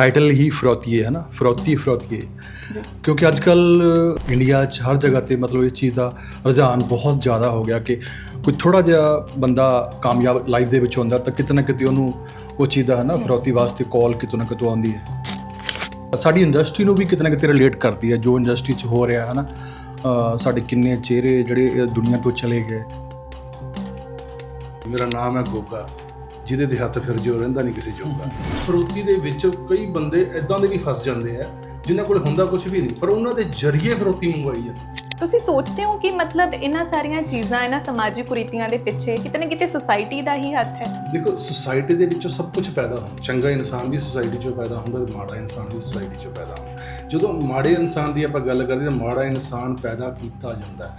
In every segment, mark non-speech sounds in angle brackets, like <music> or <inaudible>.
Title ਹੀ ਫਰੋਤੀਏ ਹੈ ਨਾ? ਫਰੋਤੀ ਫਰੋਤੀਏ। ਜੀ। ਕਿਉਂਕਿ ਅੱਜ ਕੱਲ ਇੰਡੀਆ 'ਚ ਹਰ ਜਗ੍ਹਾ ਤੇ ਮਤਲਬ ਇਸ ਚੀਜ਼ ਦਾ ਰੁਝਾਨ ਬਹੁਤ ਜ਼ਿਆਦਾ ਹੋ ਗਿਆ ਕਿ ਕੋਈ ਥੋੜਾ ਜਿਹਾ ਬੰਦਾ ਕਾਮਯਾਬ ਲਾਈਫ ਦੇ ਵਿੱਚ ਹੁੰਦਾ ਤਾਂ ਕਿਤੇ ਨਾ ਕਿਤੇ ਉਹਨੂੰ ਉਹ ਚੀਜ਼ ਦਾ ਹੈ ਨਾ ਫਰੋਤੀ ਵਾਸਤੇ ਕਾਲ ਕਿਤੋਂ ਨਾ ਕਿਤੋਂ ਆਉਂਦੀ ਹੈ। ਸਾਡੀ ਇੰਡਸਟਰੀ ਨੂੰ ਵੀ ਕਿਤੇ ਨਾ ਕਿਤੇ ਰਿਲੇਟ ਕਰਦੀ ਹੈ ਜੋ ਇੰਡਸਟਰੀ 'ਚ ਹੋ ਰਿਹਾ ਹੈ ਨਾ? ਸਾਡੇ ਕਿੰਨੇ ਚਿਹਰੇ ਜਿਹੜੇ ਇਹ ਦੁਨੀਆ ਤੋਂ ਚਲੇ ਗਏ। ਮੇਰਾ ਨਾਮ ਹੈ ਗੋਗਾ। ਜਿਹਦੇ ਦੇ ਹੱਥ ਫਿਰ ਜੋ ਰਹਿੰਦਾ ਨਹੀਂ ਕਿਸੇ ਜੋਗਾ। ਫਰੋਤੀ ਦੇ ਵਿੱਚ ਕਈ ਬੰਦੇ ਇਦਾਂ ਦੇ ਵੀ ਫਸ ਜਾਂਦੇ ਆ ਜਿਨ੍ਹਾਂ ਕੋਲ ਹੁੰਦਾ ਕੁਝ ਵੀ ਨਹੀਂ ਪਰ ਉਹਨਾਂ ਦੇ ਜ਼ਰੀਏ ਫਰੋਤੀ ਮੰਗਵਾਈ ਜਾਂਦੀ। ਤੁਸੀਂ ਸੋਚਦੇ ਹੋ ਕਿ ਮਤਲਬ ਇਹਨਾਂ ਸਾਰੀਆਂ ਚੀਜ਼ਾਂ ਇਹਨਾਂ ਸਮਾਜਿਕ ਕੁਰੀਤੀਆਂ ਦੇ ਪਿੱਛੇ ਕਿਤੇ ਨਾ ਕਿਤੇ ਸੁਸਾਇਟੀ ਦਾ ਹੀ ਹੱਥ ਹੈ? ਦੇਖੋ ਸੁਸਾਇਟੀ ਦੇ ਵਿੱਚੋਂ ਸਭ ਕੁਝ ਪੈਦਾ ਹੁੰਦਾ। ਚੰਗਾ ਇਨਸਾਨ ਵੀ ਸੁਸਾਇਟੀ 'ਚੋਂ ਪੈਦਾ ਹੁੰਦਾ ਤੇ ਮਾੜਾ ਇਨਸਾਨ ਵੀ ਸੁਸਾਇਟੀ 'ਚੋਂ ਪੈਦਾ ਹੁੰਦਾ। ਜਦੋਂ ਮਾੜੇ ਇਨਸਾਨ ਦੀ ਆਪਾਂ ਗੱਲ ਕਰਦੇ ਤਾਂ ਮਾੜਾ ਇਨਸਾਨ ਪੈਦਾ ਕੀਤਾ ਜਾਂਦਾ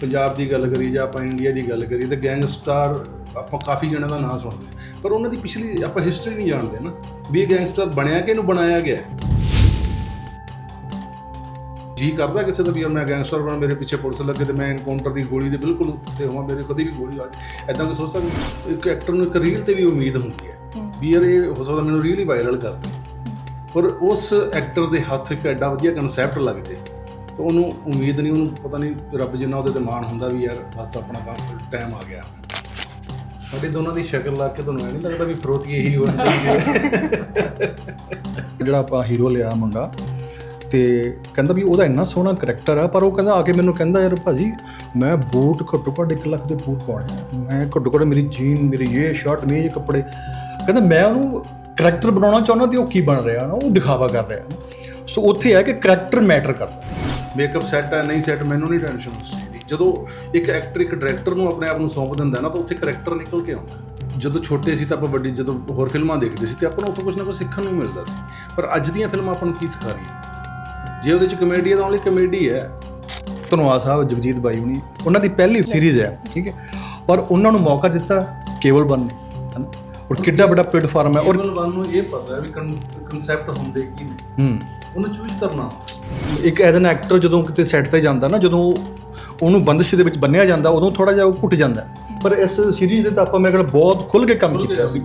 ਪੰਜਾਬ ਦੀ ਗੱਲ ਕਰੀ ਜਾਂ ਆਪਾਂ ਇੰਡੀਆ ਦੀ ਗੱਲ ਕਰੀ ਤਾਂ ਗੈਂਗਸਟਰ ਆਪਾਂ ਕਾਫੀ ਜਣਾਂ ਦਾ ਨਾਮ ਸੁਣਦੇ। ਪਰ ਉਹਨਾਂ ਦੀ ਪਿਛਲੀ ਆਪਾਂ ਹਿਸਟਰੀ ਨਹੀਂ ਜਾਣਦੇ ਨਾ ਵੀ ਇਹ ਗੈਂਗਸਟਰ ਬਣਿਆ ਕਿ ਇਹਨੂੰ ਬਣਾਇਆ ਗਿਆ। ਜੀ ਕਰਦਾ ਕਿਸੇ ਦਾ ਵੀ ਮੈਂ ਗੈਂਗਸਟਰ ਬਣਾ ਮੇਰੇ ਪਿੱਛੇ ਪੁਲਿਸ ਲੱਗੇ ਤੇ ਮੈਂ ਐਨਕਾਊਂਟਰ ਦੀ ਗੋਲੀ ਦੇ ਬਿਲਕੁਲ ਉੱਤੇ ਹੋਵਾਂ ਮੇਰੇ ਕਦੇ ਵੀ ਗੋਲੀ ਆ ਜਾਏ। ਐਦਾਂ ਕੋਈ ਸੋਚ ਸਕਦਾ ਇੱਕ ਐਕਟਰ ਨੂੰ ਇੱਕ ਰੀਲ ਤੇ ਵੀ ਉਮੀਦ ਹੁੰਦੀ ਹੈ ਵੀ ਯਾਰ ਇਹ ਹੋ ਸਕਦਾ ਮੈਨੂੰ ਰੀਲ ਹੀ ਵਾਇਰਲ ਕਰ ਦੇ। ਪਰ ਉਸ ਐਕਟਰ ਦੇ ਹੱਥ ਇੱਕ ਐਡਾ ਵਧੀਆ ਕਨਸੈਪਟ ਲੱਗ ਜੇ ਤਾਂ ਉਹਨੂੰ ਉਮੀਦ ਨਹੀਂ ਉਹਨੂੰ ਪਤਾ ਨਹੀਂ ਰੱਬ ਜਿੰਨਾ ਉਹਦੇ ਤੇ ਮਾਣ ਹੁੰਦਾ ਵੀ ਯਾਰ ਬਸ ਆਪਣਾ ਕੰਮ ਟਾਈਮ ਆ ਗਿਆ। ਸਾਡੇ ਦੋਨਾਂ ਦੀ ਸ਼ਕਲ ਲਾ ਕੇ ਤੁਹਾਨੂੰ ਐ ਨਹੀਂ ਲੱਗਦਾ ਵੀ ਫਰੋਤੀ ਇਹੀ ਹੋਣੀ ਚਾਹੀਦੀ ਹੈ? <laughs> ਜਿਹੜਾ ਆਪਾਂ ਹੀਰੋ ਲਿਆ ਮੁੰਡਾ ਤੇ ਕਹਿੰਦਾ ਵੀ ਉਹਦਾ ਇੰਨਾ ਸੋਹਣਾ ਕਰੈਕਟਰ ਆ ਪਰ ਉਹ ਕਹਿੰਦਾ ਆ ਕੇ ਮੈਨੂੰ ਕਹਿੰਦਾ ਯਾਰ ਭਾਜੀ ਮੈਂ ਬੂਟ ਘੱਟੋ ਘੱਟ 1 ਲੱਖ ਦੇ ਬੂਟ ਪਾਉਣੇ ਆ। ਮੈਂ ਘੱਟੋ ਘੱਟ ਮੇਰੀ ਜੀਨ ਮੇਰੀ ਇਹ ਸ਼ਰਟ ਮੇਰੀ ਇਹ ਕੱਪੜੇ। ਕਹਿੰਦਾ ਮੈਂ ਉਹਨੂੰ ਕਰੈਕਟਰ ਬਣਾਉਣਾ ਚਾਹੁੰਦਾ ਤੇ ਉਹ ਕੀ ਬਣ ਰਿਹਾ ਨਾ ਉਹ ਦਿਖਾਵਾ ਕਰ ਰਿਹਾ ਸੋ ਉੱਥੇ ਹੈ ਕਿ ਕਰੈਕਟਰ ਮੈਟਰ ਕਰਦਾ। ਮੇਕਅਪ ਸੈੱਟ ਹੈ ਨਹੀਂ ਸੈੱਟ ਮੈਨੂੰ ਨਹੀਂ ਟੈਨਸ਼ਨ ਉਸ ਚੀਜ਼ ਜਦੋਂ ਇੱਕ ਐਕਟਰ ਇੱਕ ਡਾਇਰੈਕਟਰ ਨੂੰ ਆਪਣੇ ਆਪ ਨੂੰ ਸੌਂਪ ਦਿੰਦਾ ਨਾ ਤਾਂ ਉੱਥੇ ਕਰੈਕਟਰ ਨਿਕਲ ਕੇ ਆਉਂਦਾ। ਜਦੋਂ ਛੋਟੇ ਸੀ ਤਾਂ ਆਪਾਂ ਵੱਡੀ ਜਦੋਂ ਹੋਰ ਫਿਲਮਾਂ ਦੇਖਦੇ ਸੀ ਤੇ ਆਪਾਂ ਨੂੰ ਉੱਥੋਂ ਕੁਝ ਨਾ ਕੁਝ ਸਿੱਖਣ ਨੂੰ ਮਿਲਦਾ ਸੀ। ਪਰ ਅੱਜ ਦੀਆਂ ਫਿਲਮਾਂ ਆਪਾਂ ਨੂੰ ਕੀ ਸਿਖਾ ਰਹੀਆਂ? ਜੇ ਉਹਦੇ ਚ ਕਮੇਡੀ ਹੈ ਤਾਂ ਓਨਲੀ ਕਮੇਡੀ ਹੈ। ਧਨਵਾ ਸਾਹਿਬ ਜਗਜੀਤ ਬਾਈ ਹੁਣੀ। ਉਹਨਾਂ ਦੀ ਪਹਿਲੀ ਸੀਰੀਜ਼ ਹੈ ਠੀਕ ਹੈ? ਪਰ ਉਹਨਾਂ ਨੂੰ ਮੌਕਾ ਦਿੱਤਾ ਕੇਵਲ ਬਨ ਨੇ ਹਨਾ ਔਰ ਕਿੱਡਾ ਵੱਡਾ ਪਲੇਟਫਾਰਮ ਹੈ ਔਰ ਕੇਵਲ ਨੂੰ ਇਹ ਪਤਾ ਹੈ ਵੀ ਕਨਸੈਪਟ ਹੁੰਦੇ ਕੀ ਨੇ। ਹੂੰ। ਉਹਨੂੰ ਚੂਜ਼ ਕਰਨਾ। ਇੱਕ ਐਜ਼ ਐਨ ਐਕਟਰ ਜਦੋਂ ਕਿਤੇ ਸੈੱਟ ਤੇ ਜਾਂਦਾ ਨਾ ਜਦੋਂ ਉਹਨੂੰ ਬੰਦਸ਼ ਦੇ ਵਿੱਚ ਬੰਨਿਆ ਜਾਂਦਾ ਉਦੋਂ ਥੋੜਾ ਜਿਹਾ ਉਹ ਘੁੱਟ ਜਾਂਦਾ। ਪਰ ਇਸ ਸੀਰੀਜ਼ ਦੇ ਤਾਂ ਆਪਾਂ ਮੇਰੇ ਕੋਲ ਬਹੁਤ ਖੁੱਲ ਕੇ ਕੰਮ ਕੀਤਾ ਸੀ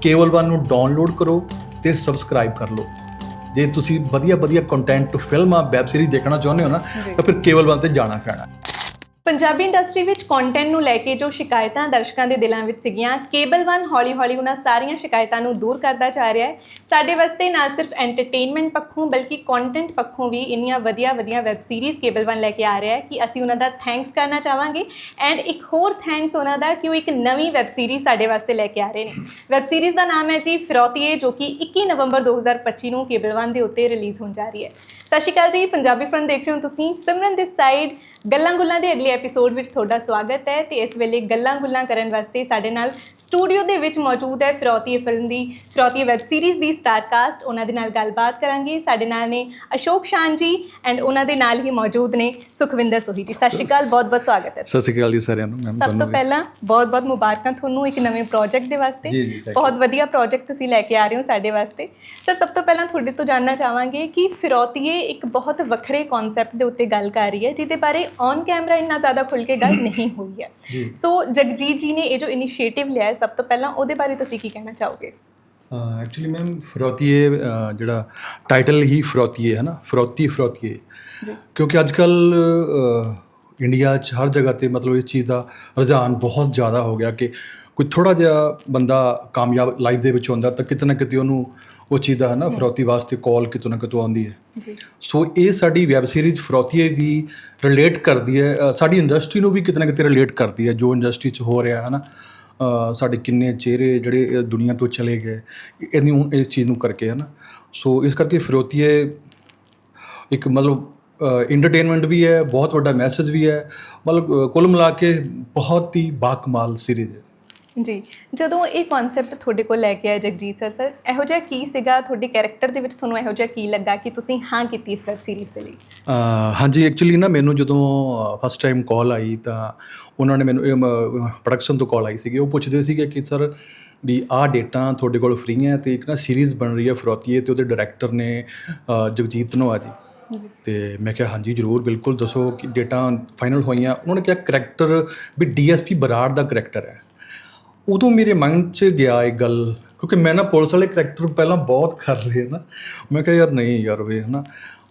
ਕੇਵਲ ਵਨ ਨੂੰ ਡਾਊਨਲੋਡ ਕਰੋ ਤੇ ਸਬਸਕ੍ਰਾਈਬ ਕਰ ਲਓ ਜੇ ਤੁਸੀਂ ਵਧੀਆ ਵਧੀਆ ਕੰਟੈਂਟ ਫਿਲਮਾਂ ਵੈਬ ਸੀਰੀਜ਼ ਦੇਖਣਾ ਚਾਹੁੰਦੇ ਹੋ ਨਾ। ਤਾਂ ਫਿਰ ਕੇਵਲ ਵਨ ਤੇ ਜਾਣਾ ਪੈਣਾ ਪੰਜਾਬੀ ਇੰਡਸਟਰੀ ਵਿੱਚ ਕੰਟੈਂਟ ਨੂੰ ਲੈ ਕੇ ਜੋ ਸ਼ਿਕਾਇਤਾਂ ਦਰਸ਼ਕਾਂ ਦੇ ਦਿਲਾਂ ਵਿੱਚ ਸੀਗੀਆਂ ਕੇਬਲ ਵਨ ਹੌਲੀ-ਹੌਲੀ ਉਹਨਾਂ ਸਾਰੀਆਂ ਸ਼ਿਕਾਇਤਾਂ ਨੂੰ ਦੂਰ ਕਰਦਾ ਜਾ ਰਿਹਾ ਹੈ। ਸਾਡੇ ਵਾਸਤੇ ਨਾ ਸਿਰਫ ਐਂਟਰਟੇਨਮੈਂਟ ਪੱਖੋਂ ਬਲਕਿ ਕੰਟੈਂਟ ਪੱਖੋਂ ਵੀ ਇੰਨੀਆਂ ਵਧੀਆ-ਵਧੀਆ ਵੈਬ ਸੀਰੀਜ਼ ਕੇਬਲ ਵਨ ਲੈ ਕੇ ਆ ਰਿਹਾ ਹੈ ਕਿ ਅਸੀਂ ਉਹਨਾਂ ਦਾ ਥੈਂਕਸ ਕਰਨਾ ਚਾਹਾਂਗੇ। ਐਂਡ ਇੱਕ ਹੋਰ ਥੈਂਕਸ ਉਹਨਾਂ ਦਾ ਕਿ ਉਹ ਇੱਕ ਨਵੀਂ ਵੈਬ ਸੀਰੀਜ਼ ਸਾਡੇ ਵਾਸਤੇ ਲੈ ਕੇ ਆ ਰਹੇ ਨੇ। ਵੈਬ ਸੀਰੀਜ਼ ਦਾ ਨਾਮ ਹੈ ਜੀ ਫਿਰੌਤੀਏ, ਜੋ ਕਿ 21 ਨਵੰਬਰ 2025 ਨੂੰ ਕੇਬਲ ਵਨ ਦੇ ਉੱਤੇ ਰਿਲੀਜ਼ ਹੋਣ ਜਾ ਰਹੀ ਹੈ। ਸਤਿ ਸ਼੍ਰੀ ਅਕਾਲ ਜੀ, ਪੰਜਾਬੀ ਫਿਲਮ ਦੇਖ ਰਹੇ ਹੋ ਤੁਸੀਂ। ਸਿਮਰਨ ਦੇ ਸਾਈਡ ਗੱਲਾਂ ਗੁੱਲਾਂ ਦੇ ਅਗਲੇ ਐਪੀਸੋਡ ਵਿੱਚ ਤੁਹਾਡਾ ਸਵਾਗਤ ਹੈ ਤੇ ਇਸ ਵੇਲੇ ਗੱਲਾਂ ਗੁੱਲਾਂ ਕਰਨ ਵਾਸਤੇ ਸਾਡੇ ਨਾਲ ਸਟੂਡੀਓ ਦੇ ਵਿੱਚ ਮੌਜੂਦ ਹੈ ਫਿਰੌਤੀ ਫਿਲਮ ਦੀ ਫਿਰੌਤੀ ਵੈਬ ਸੀਰੀਜ਼ ਦੀ ਸਟਾਰ ਕਾਸਟ ਉਹਨਾਂ ਦੇ ਨਾਲ ਗੱਲਬਾਤ ਕਰਾਂਗੇ। ਸਾਡੇ ਨਾਲ ਨੇ ਅਸ਼ੋਕ ਸ਼ਾਨ ਜੀ ਐਂਡ ਉਹਨਾਂ ਦੇ ਨਾਲ ਹੀ ਮੌਜੂਦ ਨੇ ਸੁਖਵਿੰਦਰ ਸੋਹੀ ਜੀ। ਸਤਿ ਸ਼੍ਰੀ ਅਕਾਲ ਬਹੁਤ ਬਹੁਤ ਸਵਾਗਤ ਹੈ। ਸਤਿ ਸ਼੍ਰੀ ਅਕਾਲ ਜੀ ਸਾਰਿਆਂ ਨੂੰ ਮੈਮ ਸਭ ਤੋਂ ਪਹਿਲਾਂ ਬਹੁਤ ਬਹੁਤ ਮੁਬਾਰਕਾਂ ਤੁਹਾਨੂੰ ਇੱਕ ਨਵੇਂ ਪ੍ਰੋਜੈਕਟ ਦੇ ਵਾਸਤੇ. ਬਹੁਤ ਵਧੀਆ ਪ੍ਰੋਜੈਕਟ ਤੁਸੀਂ ਲੈ ਕੇ ਆ ਰਹੇ ਹੋ ਸਾਡੇ ਵਾਸਤੇ। ਸਰ ਸਭ ਤੋਂ ਪਹਿਲਾਂ ਤੁਹਾਡੇ ਤੋਂ ਜਾਨਣਾ ਚਾਹਾਂਗੇ ਕਿ ਫਿਰੌਤੀਏ ਇੱਕ ਬਹੁਤ ਵੱਖਰੇ ਕਨਸੈਪਟ ਦੇ ਉੱਤੇ ਗੱਲ ਕਰ ਰਹੀ ਹੈ ਜਿਹਦੇ ਬਾਰੇ ਔਨ ਕੈਮਰਾ ਇੰਨਾ ਜ਼ਿਆਦਾ ਖੁੱਲ ਕੇ ਗੱਲ ਨਹੀਂ ਹੋਈ ਹੈ। ਸੋ ਜਗਜੀਤ ਜੀ ਨੇ ਇਹ ਜੋ ਇਨੀਸ਼ੀਏਟਿਵ ਲਿਆ ਹੈ ਸਭ ਤੋਂ ਪਹਿਲਾਂ ਉਹਦੇ ਬਾਰੇ ਤੁਸੀਂ ਕੀ ਕਹਿਣਾ ਚਾਹੋਗੇ ਐਕਚੁਅਲੀ ਮੈਮ ਫਰੋਤੀਏ ਜਿਹੜਾ ਟਾਈਟਲ ਹੀ ਫਰੋਤੀਏ ਹੈ ਨਾ ਫਰੋਤੀ ਫਰੋਤੀਏ ਕਿਉਂਕਿ ਅੱਜ ਕੱਲ ਇੰਡੀਆ 'ਚ ਹਰ ਜਗ੍ਹਾ ਤੇ ਮਤਲਬ ਇਸ ਚੀਜ਼ ਦਾ ਰੁਝਾਨ ਬਹੁਤ ਜ਼ਿਆਦਾ ਹੋ ਗਿਆ ਕਿ ਕੋਈ ਥੋੜਾ ਜਿਹਾ ਬੰਦਾ ਕਾਮਯਾਬ ਲਾਈਫ ਦੇ ਵਿੱਚ ਹੁੰਦਾ ਤਾਂ ਕਿਤੇ ਨਾ ਕਿਤੇ ਉਹਨੂੰ ਉਹ ਚੀਜ਼ ਦਾ ਹੈ ਨਾ ਫਰੋਤੀ ਵਾਸਤੇ ਕਾਲ ਕਿਤੋਂ ਨਾ ਕਿਤੋਂ ਆਉਂਦੀ ਹੈ। ਜੀ। ਸੋ ਇਹ ਸਾਡੀ ਵੈਬ ਸੀਰੀਜ਼ ਫਰੋਤੀਏ ਵੀ ਰਿਲੇਟ ਕਰਦੀ ਹੈ ਸਾਡੀ ਇੰਡਸਟਰੀ ਨੂੰ ਵੀ ਕਿਤੇ ਨਾ ਕਿਤੇ ਰਿਲੇਟ ਕਰਦੀ ਹੈ ਜੋ ਇੰਡਸਟਰੀ 'ਚ ਹੋ ਰਿਹਾ ਹੈ ਨਾ ਸਾਡੇ ਕਿੰਨੇ ਚਿਹਰੇ ਜਿਹੜੇ ਦੁਨੀਆ ਤੋਂ ਚਲੇ ਗਏ ਇਹਨੂੰ ਇਸ ਚੀਜ਼ ਨੂੰ ਕਰਕੇ ਹੈ ਨਾ ਸੋ ਇਸ ਕਰਕੇ ਫਰੋਤੀਏ ਇੱਕ ਮਤਲਬ ਇੰਟਰਟੇਨਮੈਂਟ ਵੀ ਹੈ ਬਹੁਤ ਵੱਡਾ ਮੈਸੇਜ ਵੀ ਹੈ। ਮਤਲਬ ਕੁੱਲ ਮਿਲਾ ਕੇ ਬਹੁਤ ਹੀ ਬਾਕਮਾਲ ਸੀਰੀਜ਼ ਹੈ। ਜੀ ਜਦੋਂ ਇਹ ਕਨਸੈਪਟ ਤੁਹਾਡੇ ਕੋਲ ਲੈ ਕੇ ਆਏ ਜਗਜੀਤ ਸਰ ਸਰ ਇਹੋ ਜਿਹਾ ਕੀ ਸੀਗਾ? ਤੁਹਾਡੇ ਕੈਰੈਕਟਰ ਦੇ ਵਿੱਚ ਤੁਹਾਨੂੰ ਇਹੋ ਜਿਹਾ ਕੀ ਲੱਗਾ ਕਿ ਤੁਸੀਂ ਹਾਂ ਕੀਤੀ ਇਸ ਵੈਬ ਸੀਰੀਜ਼ ਦੇ ਲਈ? ਹਾਂਜੀ ਐਕਚੁਅਲੀ ਨਾ ਮੈਨੂੰ ਜਦੋਂ ਫਸਟ ਟਾਈਮ ਕਾਲ ਆਈ ਤਾਂ ਉਹਨਾਂ ਨੇ ਮੈਨੂੰ ਪ੍ਰੋਡਕਸ਼ਨ ਤੋਂ ਕਾਲ ਆਈ ਸੀਗੀ। ਉਹ ਪੁੱਛਦੇ ਸੀਗੇ ਕਿ ਸਰ ਵੀ ਆਹ ਡੇਟਾਂ ਤੁਹਾਡੇ ਕੋਲ ਫ੍ਰੀ ਹੈ ਤੇ ਇੱਕ ਨਾ ਸੀਰੀਜ਼ ਬਣ ਰਹੀ ਹੈ ਫਰੋਤੀਏ ਤੇ ਉਹਦੇ ਡਾਇਰੈਕਟਰ ਨੇ ਜਗਜੀਤ ਧਨੋਆ ਜੀ। ਤੇ ਮੈਂ ਕਿਹਾ ਹਾਂਜੀ ਜ਼ਰੂਰ ਬਿਲਕੁਲ ਦੱਸੋ ਕਿ ਡੇਟਾ ਫਾਈਨਲ ਹੋਈਆਂ। ਉਹਨਾਂ ਨੇ ਕਿਹਾ ਕਰੈਕਟਰ ਵੀ ਡੀਐਸਪੀ ਬਰਾੜ ਦਾ ਕਰੈਕਟਰ ਹੈ। ਉਦੋਂ ਮੇਰੇ ਮਾਈਂਡ 'ਚ ਗਿਆ ਇੱਕ ਗੱਲ ਕਿਉਂਕਿ ਮੈਂ ਨਾ ਪੁਲਿਸ ਵਾਲੇ ਕਰੈਕਟਰ ਪਹਿਲਾਂ ਬਹੁਤ ਕਰ ਰਹੇ ਨਾ। ਮੈਂ ਕਿਹਾ ਯਾਰ ਨਹੀਂ ਯਾਰ ਵੇ ਹਨਾ।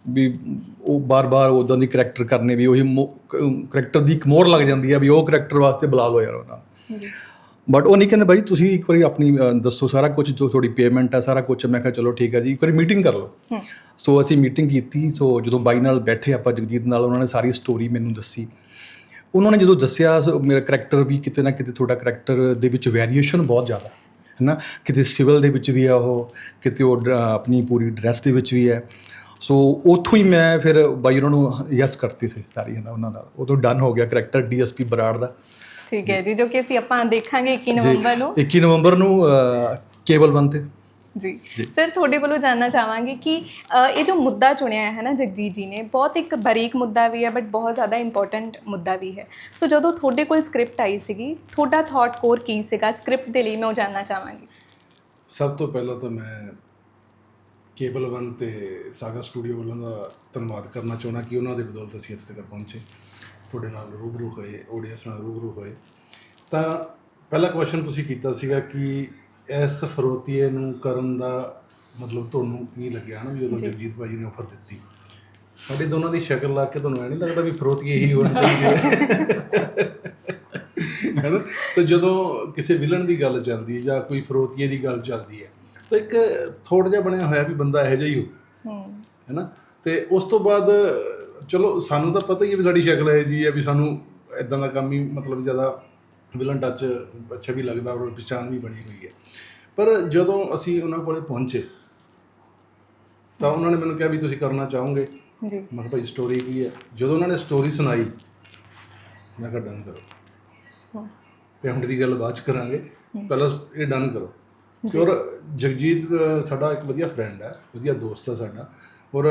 ਵੀ ਉਹ ਬਾਰ-ਬਾਰ ਉਦਾਂ ਦੀ ਕਰੈਕਟਰ ਕਰਨੇ ਵੀ ਉਹੀ ਕਰੈਕਟਰ ਦੀ ਇੱਕ ਮੋਹਰ ਲੱਗ ਜਾਂਦੀ ਹੈ ਵੀ ਉਹ ਕਰੈਕਟਰ ਵਾਸਤੇ ਬੁਲਾ ਲਓ ਯਾਰ ਉਹਨਾਂ ਬਟ ਉਹ ਨਹੀਂ ਕਹਿੰਦੇ ਬਾਈ ਤੁਸੀਂ ਇੱਕ ਵਾਰੀ ਆਪਣੀ ਦੱਸੋ ਸਾਰਾ ਕੁਝ ਜੋ ਤੁਹਾਡੀ ਪੇਮੈਂਟ ਹੈ ਸਾਰਾ ਕੁਝ ਮੈਂ ਕਿਹਾ ਚਲੋ ਠੀਕ ਹੈ ਜੀ ਇੱਕ ਵਾਰੀ ਮੀਟਿੰਗ ਕਰ ਲਓ। ਸੋ ਅਸੀਂ ਮੀਟਿੰਗ ਕੀਤੀ ਸੋ ਜਦੋਂ ਬਾਈ ਨਾਲ ਬੈਠੇ ਆਪਾਂ ਜਗਜੀਤ ਨਾਲ ਉਹਨਾਂ ਨੇ ਸਾਰੀ ਸਟੋਰੀ ਮੈਨੂੰ ਦੱਸੀ। ਉਹਨਾਂ ਨੇ ਜਦੋਂ ਦੱਸਿਆ ਮੇਰਾ ਕਰੈਕਟਰ ਵੀ ਕਿਤੇ ਨਾ ਕਿਤੇ ਤੁਹਾਡਾ ਕਰੈਕਟਰ ਦੇ ਵਿੱਚ ਵੇਰੀਏਸ਼ਨ ਬਹੁਤ ਜ਼ਿਆਦਾ ਹੈ ਨਾ ਕਿਤੇ ਸਿਵਲ ਦੇ ਵਿੱਚ ਵੀ ਆ ਉਹ ਕਿਤੇ ਉਹ ਆਪਣੀ ਪੂਰੀ ਡਰੈਸ ਦੇ ਵਿੱਚ ਵੀ ਹੈ। ਸੋ ਉੱਥੋਂ ਹੀ ਮੈਂ ਫਿਰ ਬਾਈ ਉਹਨਾਂ ਨੂੰ ਯੈਸ ਕਰਤੀ ਸੀ ਸਾਰੀ ਹੈ ਨਾ ਉਹਨਾਂ ਨਾਲ। ਉਦੋਂ ਡਨ ਹੋ ਗਿਆ ਕਰੈਕਟਰ ਡੀਐਸਪੀ ਬਰਾੜ ਦਾ। ਠੀਕ ਹੈ ਜੀ ਜੋ ਕਿ ਅਸੀਂ ਆਪਾਂ ਦੇਖਾਂਗੇ 21 ਨਵੰਬਰ ਨੂੰ। 21 ਨਵੰਬਰ ਨੂੰ ਕੇਬਲ 1 ਤੇ। ਜੀ। ਸਰ ਤੁਹਾਡੇ ਕੋਲੋਂ ਜਾਨਣਾ ਚਾਹਾਂਗੇ ਕਿ ਇਹ ਜੋ ਮੁੱਦਾ ਚੁਣਿਆ ਹੈ ਨਾ ਜਗਜੀਤ ਜੀ ਨੇ ਬਹੁਤ ਇੱਕ ਬਰੀਕ ਮੁੱਦਾ ਵੀ ਹੈ ਬਟ ਬਹੁਤ ਜ਼ਿਆਦਾ ਇੰਪੋਰਟੈਂਟ ਮੁੱਦਾ ਵੀ ਹੈ। ਸੋ ਜਦੋਂ ਤੁਹਾਡੇ ਕੋਲ ਸਕ੍ਰਿਪਟ ਆਈ ਸੀਗੀ ਤੁਹਾਡਾ ਥਾਟ ਕੋਰ ਕੀ ਸੀਗਾ? ਸਕ੍ਰਿਪਟ ਦੇ ਲਈ ਮੈਂ ਉਹ ਜਾਨਣਾ ਚਾਹਾਂਗੀ। ਸਭ ਤੋਂ ਪਹਿਲਾਂ ਤਾਂ ਮੈਂ ਕੇਬਲ ਵਨ ਤੇ ਸਾਗਾ ਸਟੂਡੀਓ ਵੱਲੋਂ ਦਾ ਧੰਨਵਾਦ ਕਰਨਾ ਚਾਹੁੰਦਾ ਕਿ ਉਹਨਾਂ ਦੇ ਬਦੌਲਤ ਅਸੀਂ ਇੱਥੇ ਤੱਕ ਪਹੁੰਚੇ। ਤੁਹਾਡੇ ਨਾਲ ਰੂਬਰੂ ਹੋਏ ਆਡੀਅנס ਨਾਲ ਰੂਬਰੂ ਹੋਏ। ਤਾਂ ਪਹਿਲਾ ਕੁਐਸਚਨ ਤੁਸੀਂ ਕੀਤਾ ਸੀਗਾ ਕਿ ਇਸ ਫਰੋਤੀਏ ਨੂੰ ਕਰਨ ਦਾ ਮਤਲਬ ਤੁਹਾਨੂੰ ਕੀ ਲੱਗਿਆ ਨਾ ਵੀ ਜਦੋਂ ਜਗਜੀਤ ਭਾਜੀ ਨੇ ਆਫਰ ਦਿੱਤੀ? ਸਾਡੇ ਦੋਨਾਂ ਦੀ ਸ਼ਕਲ ਲਾ ਕੇ ਤੁਹਾਨੂੰ ਐ ਨਹੀਂ ਲੱਗਦਾ ਵੀ ਫਰੋਤੀਏ ਹੀ ਹੋਣੀ ਚਾਹੀਦੀ ਹੈ? ਹੈਨਾ? ਤੇ ਜਦੋਂ ਕਿਸੇ ਵਿਲਨ ਦੀ ਗੱਲ ਚੱਲਦੀ ਹੈ ਜਾਂ ਕੋਈ ਫਰੋਤੀਏ ਦੀ ਗੱਲ ਚੱਲਦੀ ਹੈ ਤਾਂ ਇੱਕ ਥੋੜਾ ਜਿਹਾ ਬਣਿਆ ਹੋਇਆ ਵੀ ਬੰਦਾ ਇਹੋ ਜਿਹਾ ਹੀ ਹੋ ਹੂੰ। ਹੈਨਾ? ਤੇ ਉਸ ਤੋਂ ਬਾਅਦ ਚਲੋ ਸਾਨੂੰ ਤਾਂ ਪਤਾ ਹੀ ਹੈ ਵੀ ਸਾਡੀ ਸ਼ਕਲ ਹੈ ਜੀ ਹੈ ਵੀ ਸਾਨੂੰ ਇਦਾਂ ਦਾ ਕੰਮ ਹੀ ਮਤਲਬ ਜ਼ਿਆਦਾ ਵਿਲਨ ਟੱਚ ਅੱਛਾ ਵੀ ਲੱਗਦਾ ਔਰ ਪਛਾਣ ਵੀ ਬਣੀ ਹੋਈ ਹੈ। ਪਰ ਜਦੋਂ ਅਸੀਂ ਉਹਨਾਂ ਕੋਲੇ ਪਹੁੰਚੇ ਤਾਂ ਉਹਨਾਂ ਨੇ ਮੈਨੂੰ ਕਿਹਾ ਵੀ ਤੁਸੀਂ ਕਰਨਾ ਚਾਹੋਗੇ? ਜੀ। ਮੈਂ ਕਿਹਾ ਭਾਈ ਸਟੋਰੀ ਕੀ ਹੈ? ਜਦੋਂ ਉਹਨਾਂ ਨੇ ਸਟੋਰੀ ਸੁਣਾਈ ਮੈਂ ਕਿਹਾ ਡਨ ਕਰੋ। ਪੇਮੈਂਟ ਦੀ ਗੱਲ ਬਾਅਦ ਚ ਕਰਾਂਗੇ। ਪਹਿਲਾਂ ਇਹ ਡਨ ਕਰੋ। ਔਰ ਜਗਜੀਤ ਸਾਡਾ ਇੱਕ ਵਧੀਆ ਫਰੈਂਡ ਹੈ ਵਧੀਆ ਦੋਸਤ ਹੈ ਸਾਡਾ। ਔਰ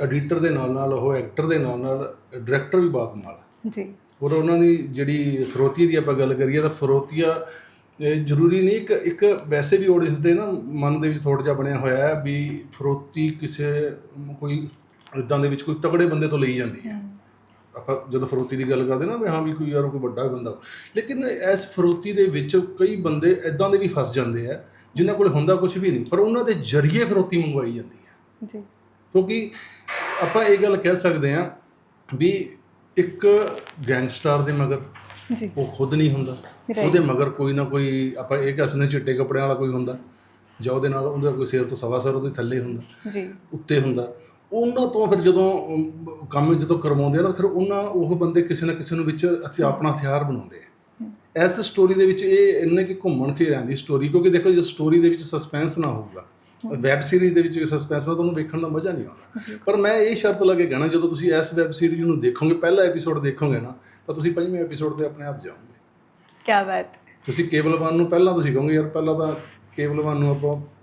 ਐਡੀਟਰ ਦੇ ਨਾਲ ਨਾਲ ਉਹ ਐਕਟਰ ਦੇ ਨਾਲ ਨਾਲ ਡਾਇਰੈਕਟਰ ਵੀ ਬਾਕਮਾਲ ਹੈ। ਜੀ। ਔਰ ਉਹਨਾਂ ਦੀ ਜਿਹੜੀ ਫਰੋਤੀ ਦੀ ਆਪਾਂ ਗੱਲ ਕਰੀਏ ਤਾਂ ਫਰੋਤੀਆ ਜ਼ਰੂਰੀ ਨਹੀਂ ਇੱਕ ਇੱਕ ਵੈਸੇ ਵੀ ਆਡੀਅנס ਦੇ ਨਾ ਮਨ ਦੇ ਵਿੱਚ ਥੋੜਾ ਜਿਹਾ ਬਣਿਆ ਹੋਇਆ ਹੈ ਵੀ ਫਰੋਤੀ ਕਿਸੇ ਕੋਈ ਇਦਾਂ ਦੇ ਵਿੱਚ ਕੋਈ ਤਕੜੇ ਬੰਦੇ ਤੋਂ ਲਈ ਜਾਂਦੀ ਹੈ। ਆਪਾਂ ਜਦੋਂ ਫਰੋਤੀ ਦੀ ਗੱਲ ਕਰਦੇ ਨਾ ਵੀ ਹਾਂ ਵੀ ਕੋਈ ਯਾਰ ਕੋਈ ਵੱਡਾ ਬੰਦਾ। ਲੇਕਿਨ ਇਸ ਫਰੋਤੀ ਦੇ ਵਿੱਚ ਕਈ ਬੰਦੇ ਇਦਾਂ ਦੇ ਵੀ ਫਸ ਜਾਂਦੇ ਆ ਜਿਨ੍ਹਾਂ ਕੋਲ ਹੁੰਦਾ ਕੁਝ ਵੀ ਨਹੀਂ ਪਰ ਉਹਨਾਂ ਦੇ ਜ਼ਰੀਏ ਫਰੋਤੀ ਮੰਗਵਾਈ ਜਾਂਦੀ ਹੈ। ਜੀ। ਕਿਉਂਕਿ ਆਪਾਂ ਇਹ ਗੱਲ ਕਹਿ ਸਕਦੇ ਹਾਂ ਵੀ ਇੱਕ ਗੈਂਗਸਟਰ ਦੇ ਮਗਰ ਜੀ। ਉਹ ਖੁਦ ਨਹੀਂ ਹੁੰਦਾ। ਉਹਦੇ ਮਗਰ ਕੋਈ ਨਾ ਕੋਈ ਆਪਾਂ ਇਹ ਕਹਿ ਸਕਦੇ ਚਿੱਟੇ ਕੱਪੜਿਆਂ ਵਾਲਾ ਕੋਈ ਹੁੰਦਾ ਜਾਂ ਉਹਦੇ ਨਾਲ ਉਹਦਾ ਕੋਈ ਸਿਰ ਤੋਂ ਸਵਾ ਸਿਰ ਉਹਦੇ ਥੱਲੇ ਹੁੰਦਾ ਜੀ। ਉੱਤੇ ਹੁੰਦਾ। ਉਹਨਾਂ ਤੋਂ ਫਿਰ ਜਦੋਂ ਕੰਮ ਜਦੋਂ ਕਰਵਾਉਂਦੇ ਆ ਨਾ ਫਿਰ ਉਹਨਾਂ ਉਹ ਬੰਦੇ ਕਿਸੇ ਨਾ ਕਿਸੇ ਨੂੰ ਵਿੱਚ ਅਸੀਂ ਆਪਣਾ ਹਥਿਆਰ ਬਣਾਉਂਦੇ ਆ। ਇਸ ਸਟੋਰੀ ਦੇ ਵਿੱਚ ਇਹ ਇੰਨੇ ਕਿ ਘੁੰਮਣ ਫਿਰਨ ਦੀ ਸਟੋਰੀ ਕਿਉਂਕਿ ਦੇਖੋ ਜੇ ਸਟੋਰੀ ਦੇ ਵਿੱਚ ਸਸਪੈਂਸ ਨਾ ਹੋਊਗਾ ਵੈਬ ਸੀਰੀਜ਼ ਦੇ ਵਿੱਚ ਸਸਪੈਂਸ ਨਾ ਤੁਹਾਨੂੰ ਵੇਖਣ ਦਾ ਮਜ਼ਾ ਨਹੀਂ ਆਉਣਾ ਪਰ ਮੈਂ ਇਹ ਸ਼ਰਤ ਲਾ ਕੇ ਕਹਿਣਾ ਜਦੋਂ ਤੁਸੀਂ ਇਸ ਵੈਬ ਸੀਰੀਜ਼ ਨੂੰ ਦੇਖੋਗੇ ਪਹਿਲਾ ਐਪੀਸੋਡ ਦੇਖੋਗੇ ਨਾ ਤਾਂ ਤੁਸੀਂ ਪੰਜਵੇਂ ਐਪੀਸੋਡ ਤੇ ਆਪਣੇ ਆਪ ਜਾਓਗੇ। ਕੀ ਬਾਤ। ਤੁਸੀਂ ਕੇਬਲ ਵਨ ਨੂੰ ਪਹਿਲਾਂ ਤੁਸੀਂ ਕਹੋਗੇ ਯਾਰ ਪਹਿਲਾਂ ਤਾਂ ਕੇਬਲ ਵਨ ਨੂੰ ਆਪਾਂ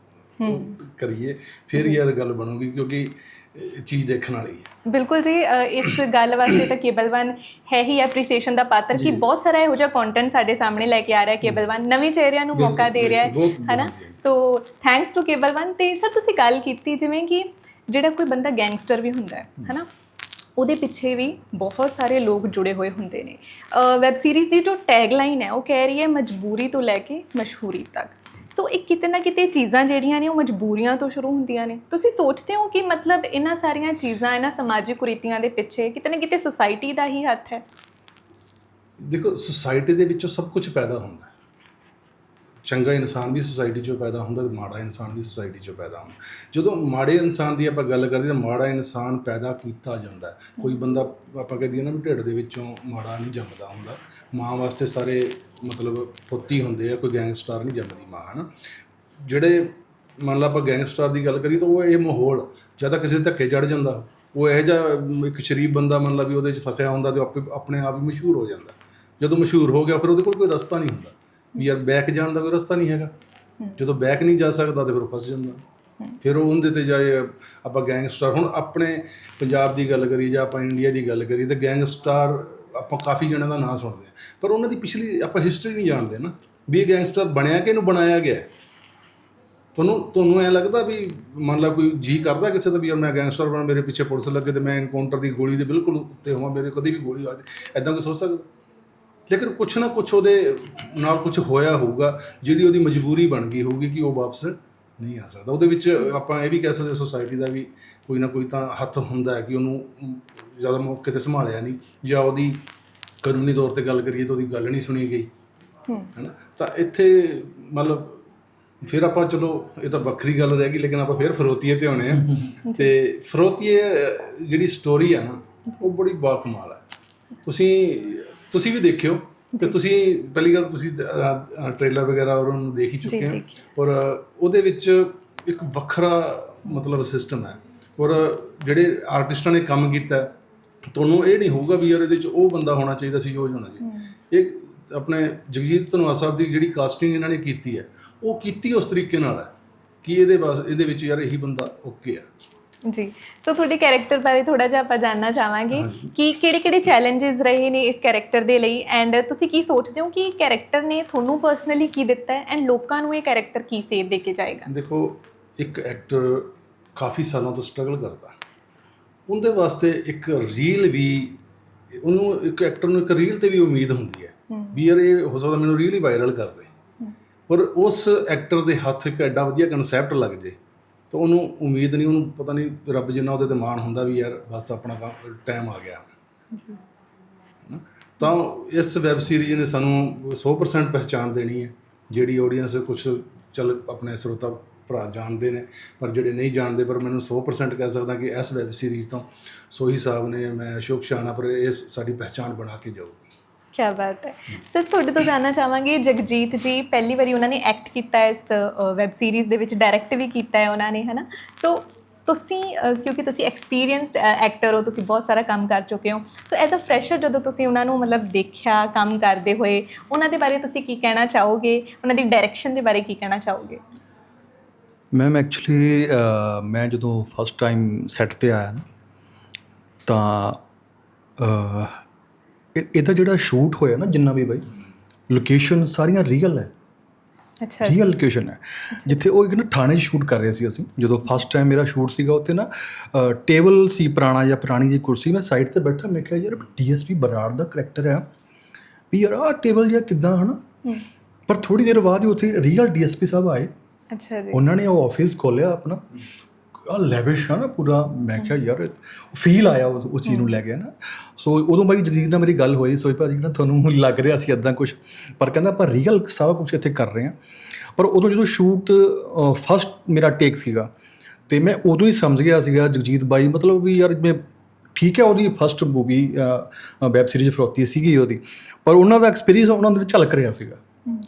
ਕਰੀਏ ਫਿਰ ਯਾਰ ਗੱਲ ਬਣੂਗੀ ਕਿਉਂਕਿ ਚੀਜ਼ ਦੇਖਣ ਵਾਲੀ ਹੈ। ਬਿਲਕੁਲ ਜੀ ਇਸ ਗੱਲ ਵਾਸਤੇ ਤਾਂ ਕੇਬਲ ਵਨ ਹੈ ਹੀ ਐਪਰੀਸੀਏਸ਼ਨ ਦਾ ਪਾਤਰ ਕਿ ਬਹੁਤ ਸਾਰਾ ਇਹੋ ਜਿਹਾ ਕੰਟੈਂਟ ਸਾਡੇ ਸਾਹਮਣੇ ਲੈ ਕੇ ਆ ਰਿਹਾ ਕੇਬਲ ਵਨ ਨਵੇਂ ਚਿਹਰਿਆਂ ਨੂੰ ਮੌਕਾ ਦੇ ਰਿਹਾ ਹੈ ਹੈਨਾ। So thanks to cable one ਤੇ ਸਰ ਤੁਸੀਂ ਗੱਲ ਕੀਤੀ ਜਿਵੇਂ ਕਿ ਜਿਹੜਾ ਕੋਈ ਬੰਦਾ ਗੈਂਗਸਟਰ ਵੀ ਹੁੰਦਾ ਹੈ ਹੈਨਾ? ਉਹਦੇ ਪਿੱਛੇ ਵੀ ਬਹੁਤ ਸਾਰੇ ਲੋਕ ਜੁੜੇ ਹੋਏ ਹੁੰਦੇ ਨੇ। ਵੈਬ ਸੀਰੀਜ਼ ਦੀ ਜੋ ਟੈਗਲਾਈਨ ਹੈ ਉਹ ਕਹਿ ਰਹੀ ਹੈ ਮਜਬੂਰੀ ਤੋਂ ਲੈ ਕੇ ਮਸ਼ਹੂਰੀ ਤੱਕ। ਸੋ ਇਹ ਕਿਤੇ ਨਾ ਕਿਤੇ ਚੀਜ਼ਾਂ ਜਿਹੜੀਆਂ ਨੇ ਉਹ ਮਜਬੂਰੀਆਂ ਤੋਂ ਸ਼ੁਰੂ ਹੁੰਦੀਆਂ ਨੇ। ਤੁਸੀਂ ਸੋਚਦੇ ਹੋ ਕਿ ਮਤਲਬ ਇਹਨਾਂ ਸਾਰੀਆਂ ਚੀਜ਼ਾਂ, ਇਹਨਾਂ ਸਮਾਜਿਕ ਕੁਰੀਤੀਆਂ ਦੇ ਪਿੱਛੇ ਕਿਤੇ ਨਾ ਕਿਤੇ ਸੁਸਾਇਟੀ ਦਾ ਹੀ ਹੱਥ ਹੈ? ਦੇਖੋ ਸੁਸਾਇਟੀ ਦੇ ਵਿੱਚੋਂ ਸਭ ਕੁਝ ਪੈਦਾ ਹੁੰਦਾ ਹੈ। ਚੰਗਾ ਇਨਸਾਨ ਵੀ ਸੁਸਾਇਟੀ 'ਚੋਂ ਪੈਦਾ ਹੁੰਦਾ ਤੇ ਮਾੜਾ ਇਨਸਾਨ ਵੀ ਸੁਸਾਇਟੀ 'ਚੋਂ ਪੈਦਾ ਹੁੰਦਾ। ਜਦੋਂ ਮਾੜੇ ਇਨਸਾਨ ਦੀ ਆਪਾਂ ਗੱਲ ਕਰਦੇ ਤਾਂ ਮਾੜਾ ਇਨਸਾਨ ਪੈਦਾ ਕੀਤਾ ਜਾਂਦਾ ਕੋਈ ਬੰਦਾ ਆਪਾਂ ਕਹਦੇ ਨਾ ਵੀ ਢਿੱਡ ਦੇ ਵਿੱਚੋਂ ਮਾੜਾ ਨਹੀਂ ਜੰਮਦਾ ਹੁੰਦਾ। ਮਾਂ ਵਾਸਤੇ ਸਾਰੇ ਮਤਲਬ ਪੁੱਤੀ ਹੁੰਦੇ ਆ, ਕੋਈ ਗੈਂਗਸਟਰ ਨਹੀਂ ਜੰਮਦੀ ਮਾਂ, ਹਨਾ। ਜਿਹੜੇ ਮੰਨ ਲਾ ਆਪਾਂ ਗੈਂਗਸਟਰ ਦੀ ਗੱਲ ਕਰੀਏ ਤਾਂ ਉਹ ਇਹ ਮਾਹੌਲ ਜਾਂ ਤਾਂ ਕਿਸੇ ਦੇ ਧੱਕੇ ਚੜ ਜਾਂਦਾ। ਉਹ ਇਹੋ ਜਿਹਾ ਇੱਕ ਸ਼ਰੀਫ ਬੰਦਾ ਮੰਨ ਲਾ ਵੀ ਉਹਦੇ 'ਚ ਫਸਿਆ ਹੁੰਦਾ ਤੇ ਆਪੇ ਆਪਣੇ ਆਪ ਹੀ ਮਸ਼ਹੂਰ ਹੋ ਜਾਂਦਾ। ਜਦੋਂ ਮਸ਼ਹੂਰ ਹੋ ਗਿਆ ਫਿਰ ਉਹਦੇ ਕੋਲ ਕੋਈ ਰਸਤਾ ਨਹੀਂ ਹੁੰਦਾ। ਵੀ ਯਾਰ ਬੈਕ ਜਾਣ ਦਾ ਕੋਈ ਰਸਤਾ ਨਹੀਂ ਹੈਗਾ। ਜਦੋਂ ਬੈਕ ਨਹੀਂ ਜਾ ਸਕਦਾ ਤੇ ਫਿਰ ਫਸ ਜਾਂਦਾ। ਫਿਰ ਉਹ ਉਹਦੇ ਤੇ ਜਾਏ ਆਪਾਂ ਗੈਂਗਸਟਰ ਹੁਣ ਆਪਣੇ ਪੰਜਾਬ ਦੀ ਗੱਲ ਕਰੀਏ ਜਾਂ ਆਪਾਂ ਇੰਡੀਆ ਦੀ ਗੱਲ ਕਰੀਏ ਤਾਂ ਗੈਂਗਸਟਰ ਆਪਾਂ ਕਾਫੀ ਜਣਿਆਂ ਦਾ ਨਾਂ ਸੁਣਦੇ ਆ ਪਰ ਉਹਨਾਂ ਦੀ ਪਿਛਲੀ ਆਪਾਂ ਹਿਸਟਰੀ ਨਹੀਂ ਜਾਣਦੇ ਨਾ ਵੀ ਇਹ ਗੈਂਗਸਟਰ ਬਣਿਆ ਕਿ ਇਹਨੂੰ ਬਣਾਇਆ ਗਿਆ? ਤੁਹਾਨੂੰ ਤੁਹਾਨੂੰ ਐ ਲੱਗਦਾ ਵੀ ਮੰਨ ਲਾ ਕੋਈ ਜੀ ਕਰਦਾ ਕਿਸੇ ਦਾ ਵੀ ਯਾਰ ਮੈਂ ਗੈਂਗਸਟਰ ਬਣਾ ਮੇਰੇ ਪਿੱਛੇ ਪੁਲਿਸ ਲੱਗੇ ਤੇ ਮੈਂ ਐਨਕਾਊਂਟਰ ਦੀ ਗੋਲੀ ਦੇ ਬਿਲਕੁਲ ਉੱਤੇ ਹੋਵਾਂ ਮੇਰੇ ਕਦੇ ਵੀ ਗੋਲੀ ਆ ਜਾਏ। ਐਦਾਂ ਕੋਈ ਸੋਚ ਸਕਦਾ? ਲੇਕਿਨ ਕੁਛ ਨਾ ਕੁਛ ਉਹਦੇ ਨਾਲ ਕੁਛ ਹੋਇਆ ਹੋਊਗਾ ਜਿਹੜੀ ਉਹਦੀ ਮਜਬੂਰੀ ਬਣ ਗਈ ਹੋਊਗੀ ਕਿ ਉਹ ਵਾਪਸ ਨਹੀਂ ਆ ਸਕਦਾ। ਉਹਦੇ ਵਿੱਚ ਆਪਾਂ ਇਹ ਵੀ ਕਹਿ ਸਕਦੇ ਸੋਸਾਇਟੀ ਦਾ ਵੀ ਕੋਈ ਨਾ ਕੋਈ ਤਾਂ ਹੱਥ ਹੁੰਦਾ ਹੈ ਕਿ ਉਹਨੂੰ ਜ਼ਿਆਦਾ ਮੌਕੇ ਤੇ ਸੰਭਾਲਿਆ ਨਹੀਂ ਜਾਂ ਉਹਦੀ ਕਾਨੂੰਨੀ ਤੌਰ ਤੇ ਗੱਲ ਕਰੀਏ ਤਾਂ ਉਹਦੀ ਗੱਲ ਨਹੀਂ ਸੁਣੀ ਗਈ। ਹੈਨਾ? ਤਾਂ ਇੱਥੇ ਮਤਲਬ ਫਿਰ ਆਪਾਂ ਚਲੋ ਇਹ ਤਾਂ ਵੱਖਰੀ ਗੱਲ ਰਹਿ ਗਈ ਲੇਕਿਨ ਆਪਾਂ ਫਿਰ ਫਰੋਤੀਏ ਤੇ ਆਉਣੇ ਆ। ਤੇ ਫਰੋਤੀਏ ਜਿਹੜੀ ਸਟੋਰੀ ਆ ਨਾ ਉਹ ਬੜੀ ਬਾਕਮਾਲ ਹੈ ਤੁਸੀਂ ਤੁਸੀਂ ਵੀ ਦੇਖਿਓ ਤੇ ਤੁਸੀਂ ਪਹਿਲੀ ਗੱਲ ਤੁਸੀਂ ਟ੍ਰੇਲਰ ਵਗੈਰਾ ਔਰ ਉਹਨੂੰ ਦੇਖ ਹੀ ਚੁੱਕੇ ਹੋ। ਔਰ ਉਹਦੇ ਵਿੱਚ ਇੱਕ ਵੱਖਰਾ ਮਤਲਬ ਸਿਸਟਮ ਹੈ। ਔਰ ਜਿਹੜੇ ਆਰਟਿਸਟਾਂ ਨੇ ਕੰਮ ਕੀਤਾ ਤੁਹਾਨੂੰ ਇਹ ਨਹੀਂ ਹੋਊਗਾ ਵੀ ਯਾਰ ਇਹਦੇ ਵਿੱਚ ਉਹ ਬੰਦਾ ਹੋਣਾ ਚਾਹੀਦਾ ਸੀ ਜੋ ਹੋਣਾ ਚਾਹੀਦਾ। ਇਹ ਆਪਣੇ ਜਗਜੀਤ ਧਨਵਾ ਸਾਹਿਬ ਦੀ ਜਿਹੜੀ ਕਾਸਟਿੰਗ ਇਹਨਾਂ ਨੇ ਕੀਤੀ ਹੈ ਉਹ ਕੀਤੀ ਉਸ ਤਰੀਕੇ ਨਾਲ ਹੈ ਕਿ ਇਹਦੇ ਇਹਦੇ ਵਿੱਚ ਯਾਰ ਇਹੀ ਬੰਦਾ ਓਕੇ ਆ ਜੀ। ਸੋ ਤੁਹਾਡੇ ਕੈਰੈਕਟਰ ਬਾਰੇ ਥੋੜਾ ਜਿਹਾ ਆਪਾਂ ਜਾਨਣਾ ਚਾਹਾਂਗੇ ਕਿ ਕਿਹੜੇ ਕਿਹੜੇ ਚੈਲੰਜਸ ਰਹੇ ਨੇ ਇਸ ਕੈਰੈਕਟਰ ਦੇ ਲਈ ਐਂਡ ਤੁਸੀਂ ਕੀ ਸੋਚਦੇ ਹੋ ਕਿ ਕੈਰੈਕਟਰ ਨੇ ਤੁਹਾਨੂੰ ਪਰਸਨਲੀ ਕੀ ਦਿੱਤਾ ਹੈ ਐਂਡ ਲੋਕਾਂ ਨੂੰ ਇਹ ਕੈਰੈਕਟਰ ਕੀ ਸੇਧ ਦੇ ਕੇ ਜਾਏਗਾ? ਦੇਖੋ ਇੱਕ ਐਕਟਰ ਕਾਫੀ ਸਾਲਾਂ ਤੋਂ ਸਟਰਗਲ ਕਰਦਾ। ਉਹਦੇ ਵਾਸਤੇ ਇੱਕ ਰੀਲ ਵੀ ਉਹਨੂੰ ਇੱਕ ਐਕਟਰ ਨੂੰ ਇੱਕ ਰੀਲ ਤੇ ਵੀ ਉਮੀਦ ਹੁੰਦੀ ਹੈ ਵੀ ਯਾਰ ਇਹ ਹੋ ਸਕਦਾ ਮੈਨੂੰ ਰੀਲ ਹੀ ਵਾਇਰਲ ਕਰ ਦੇ। ਪਰ ਉਸ ਐਕਟਰ ਦੇ ਹੱਥ ਇੱਕ ਐਡਾ ਵਧੀਆ ਕਨਸੈਪਟ ਲੱਗ ਜੇ ਤਾਂ ਉਹਨੂੰ ਉਮੀਦ ਨਹੀਂ ਉਹਨੂੰ ਪਤਾ ਨਹੀਂ ਰੱਬ ਜਿੰਨਾ ਉਹਦੇ ਤੇ ਮਾਣ ਹੁੰਦਾ ਵੀ ਯਾਰ ਬਸ ਆਪਣਾ ਟਾਈਮ ਆ ਗਿਆ? ਤਾਂ ਇਸ ਵੈਬ ਸੀਰੀਜ਼ ਨੇ ਸਾਨੂੰ 100% ਪਹਿਚਾਨ ਦੇਣੀ ਹੈ। ਜਿਹੜੀ ਆਡੀਅנס ਕੁਝ ਚੱਲ ਆਪਣੇ ਸਰੋਤਾ ਭਰਾ ਜਾਣਦੇ ਨੇ ਪਰ ਜਿਹੜੇ ਨਹੀਂ ਜਾਣਦੇ ਪਰ ਮੈਨੂੰ 100% ਕਹਿ ਸਕਦਾ ਕਿ ਇਸ ਵੈਬ ਸੀਰੀਜ਼ ਤੋਂ ਸੋਹੀ ਸਾਹਿਬ ਨੇ ਮੈਂ ਅਸ਼ੋਕ ਸ਼ਾਨਾ ਪਰ ਇਹ ਸਾਡੀ ਪਹਿਚਾਨ ਬਣਾ ਕੇ ਜਾਊਗੀ। ਕੀ ਬਾਤ ਹੈ। ਸਰ ਤੁਹਾਡੇ ਤੋਂ ਜਾਨਣਾ ਚਾਹਾਂਗੇ, ਜਗਜੀਤ ਜੀ, ਪਹਿਲੀ ਵਾਰੀ ਉਹਨਾਂ ਨੇ ਐਕਟ ਕੀਤਾ ਹੈ ਇਸ ਵੈਬ ਸੀਰੀਜ਼ ਦੇ ਵਿੱਚ ਡਾਇਰੈਕਟ ਵੀ ਕੀਤਾ ਹੈ ਉਹਨਾਂ ਨੇ, ਹਨਾ? ਸੋ ਤੁਸੀਂ ਕਿਉਂਕਿ ਤੁਸੀਂ ਐਕਸਪੀਰੀਅੰਸਡ ਐਕਟਰ ਹੋ, ਤੁਸੀਂ ਬਹੁਤ ਸਾਰਾ ਕੰਮ ਕਰ ਚੁੱਕੇ ਹੋ। ਸੋ ਐਜ਼ ਅ ਫਰੈਸ਼ਰ ਜਦੋਂ ਤੁਸੀਂ ਉਹਨਾਂ ਨੂੰ ਮਤਲਬ ਦੇਖਿਆ, ਕੰਮ ਕਰਦੇ ਹੋਏ, ਉਹਨਾਂ ਦੇ ਬਾਰੇ ਤੁਸੀਂ ਕੀ ਕਹਿਣਾ ਚਾਹੋਗੇ? ਉਹਨਾਂ ਦੀ ਡਾਇਰੈਕਸ਼ਨ ਦੇ ਬਾਰੇ ਕੀ ਕਹਿਣਾ ਚਾਹੋਗੇ? ਮੈਮ ਐਕਚੁਅਲੀ ਮੈਂ ਜਦੋਂ ਫਸਟ ਟਾਈਮ ਸੈੱਟ ਤੇ ਆਇਆ ਤਾਂ ਇਹਦਾ ਜਿਹੜਾ ਸ਼ੂਟ ਹੋਇਆ ਨਾ ਜਿੰਨਾ ਵੀ ਬਾਈ ਲੋਕੇਸ਼ਨ ਸਾਰੀਆਂ ਰੀਅਲ ਹੈ। ਅੱਛਾ ਰੀਅਲ ਲੋਕੇਸ਼ਨ ਹੈ। ਜਿੱਥੇ ਉਹ ਇੱਕ ਨਾ ਥਾਣੇ 'ਚ ਸ਼ੂਟ ਕਰ ਰਹੇ ਸੀ ਅਸੀਂ। ਜਦੋਂ ਫਸਟ ਟਾਈਮ ਮੇਰਾ ਸ਼ੂਟ ਸੀਗਾ ਉੱਥੇ ਨਾ ਟੇਬਲ ਸੀ ਪੁਰਾਣਾ ਜਾਂ ਪੁਰਾਣੀ ਜੀ ਕੁਰਸੀ ਮੈਂ ਸਾਈਡ ਤੇ ਬੈਠਾ ਮੈਂ ਕਿਹਾ ਯਾਰ ਡੀਐਸਪੀ ਬਰਾੜ ਦਾ ਕਰੈਕਟਰ ਹੈ। ਵੀ ਯਾਰ ਆਹ ਟੇਬਲ ਜਿਹਾ ਕਿੱਦਾਂ ਹਨਾ? ਪਰ ਥੋੜੀ ਦੇਰ ਬਾਅਦ ਹੀ ਉੱਥੇ ਰੀਅਲ ਡੀਐਸਪੀ ਸਾਹਿਬ ਆਏ। ਅੱਛਾ ਜੀ। ਉਹਨਾਂ ਨੇ ਉਹ ਆਫਿਸ ਖੋਲਿਆ ਆਪਣਾ। ਆ ਲੈਵਿਸ਼ ਹੈ ਨਾ ਪੂਰਾ ਮੈਂ ਕਿਹਾ ਯਾਰ ਫੀਲ ਆਇਆ ਉਸ ਉਸ ਚੀਜ਼ ਨੂੰ ਲੈ ਕੇ ਨਾ। ਸੋ ਉਦੋਂ ਬਾਈ ਜਗਜੀਤ ਨਾਲ ਮੇਰੀ ਗੱਲ ਹੋਈ ਸੋਈ ਭਾਜੀ ਨਾ ਤੁਹਾਨੂੰ ਲੱਗ ਰਿਹਾ ਸੀ ਇਦਾਂ ਕੁਝ ਪਰ ਕਹਿੰਦਾ ਆਪਾਂ ਰੀਅਲ ਸਾਰਾ ਕੁਝ ਇੱਥੇ ਕਰ ਰਹੇ ਹਾਂ। ਪਰ ਉਦੋਂ ਜਦੋਂ ਸ਼ੂਟ ਫਸਟ ਮੇਰਾ ਟੇਕ ਸੀਗਾ ਤੇ ਮੈਂ ਉਦੋਂ ਹੀ ਸਮਝ ਗਿਆ ਸੀਗਾ ਜਗਜੀਤ ਬਾਈ ਮਤਲਬ ਵੀ ਯਾਰ ਮੈਂ ਠੀਕ ਹੈ ਉਹਦੀ ਫਸਟ ਮੂਵੀ ਵੈਬ ਸੀਰੀਜ਼ ਫਰੋਤੀ ਸੀਗੀ ਉਹਦੀ। ਪਰ ਉਹਨਾਂ ਦਾ ਐਕਸਪੀਰੀਅੰਸ ਉਹਨਾਂ ਦੇ ਵਿੱਚ ਝਲਕ ਰਿਹਾ ਸੀਗਾ।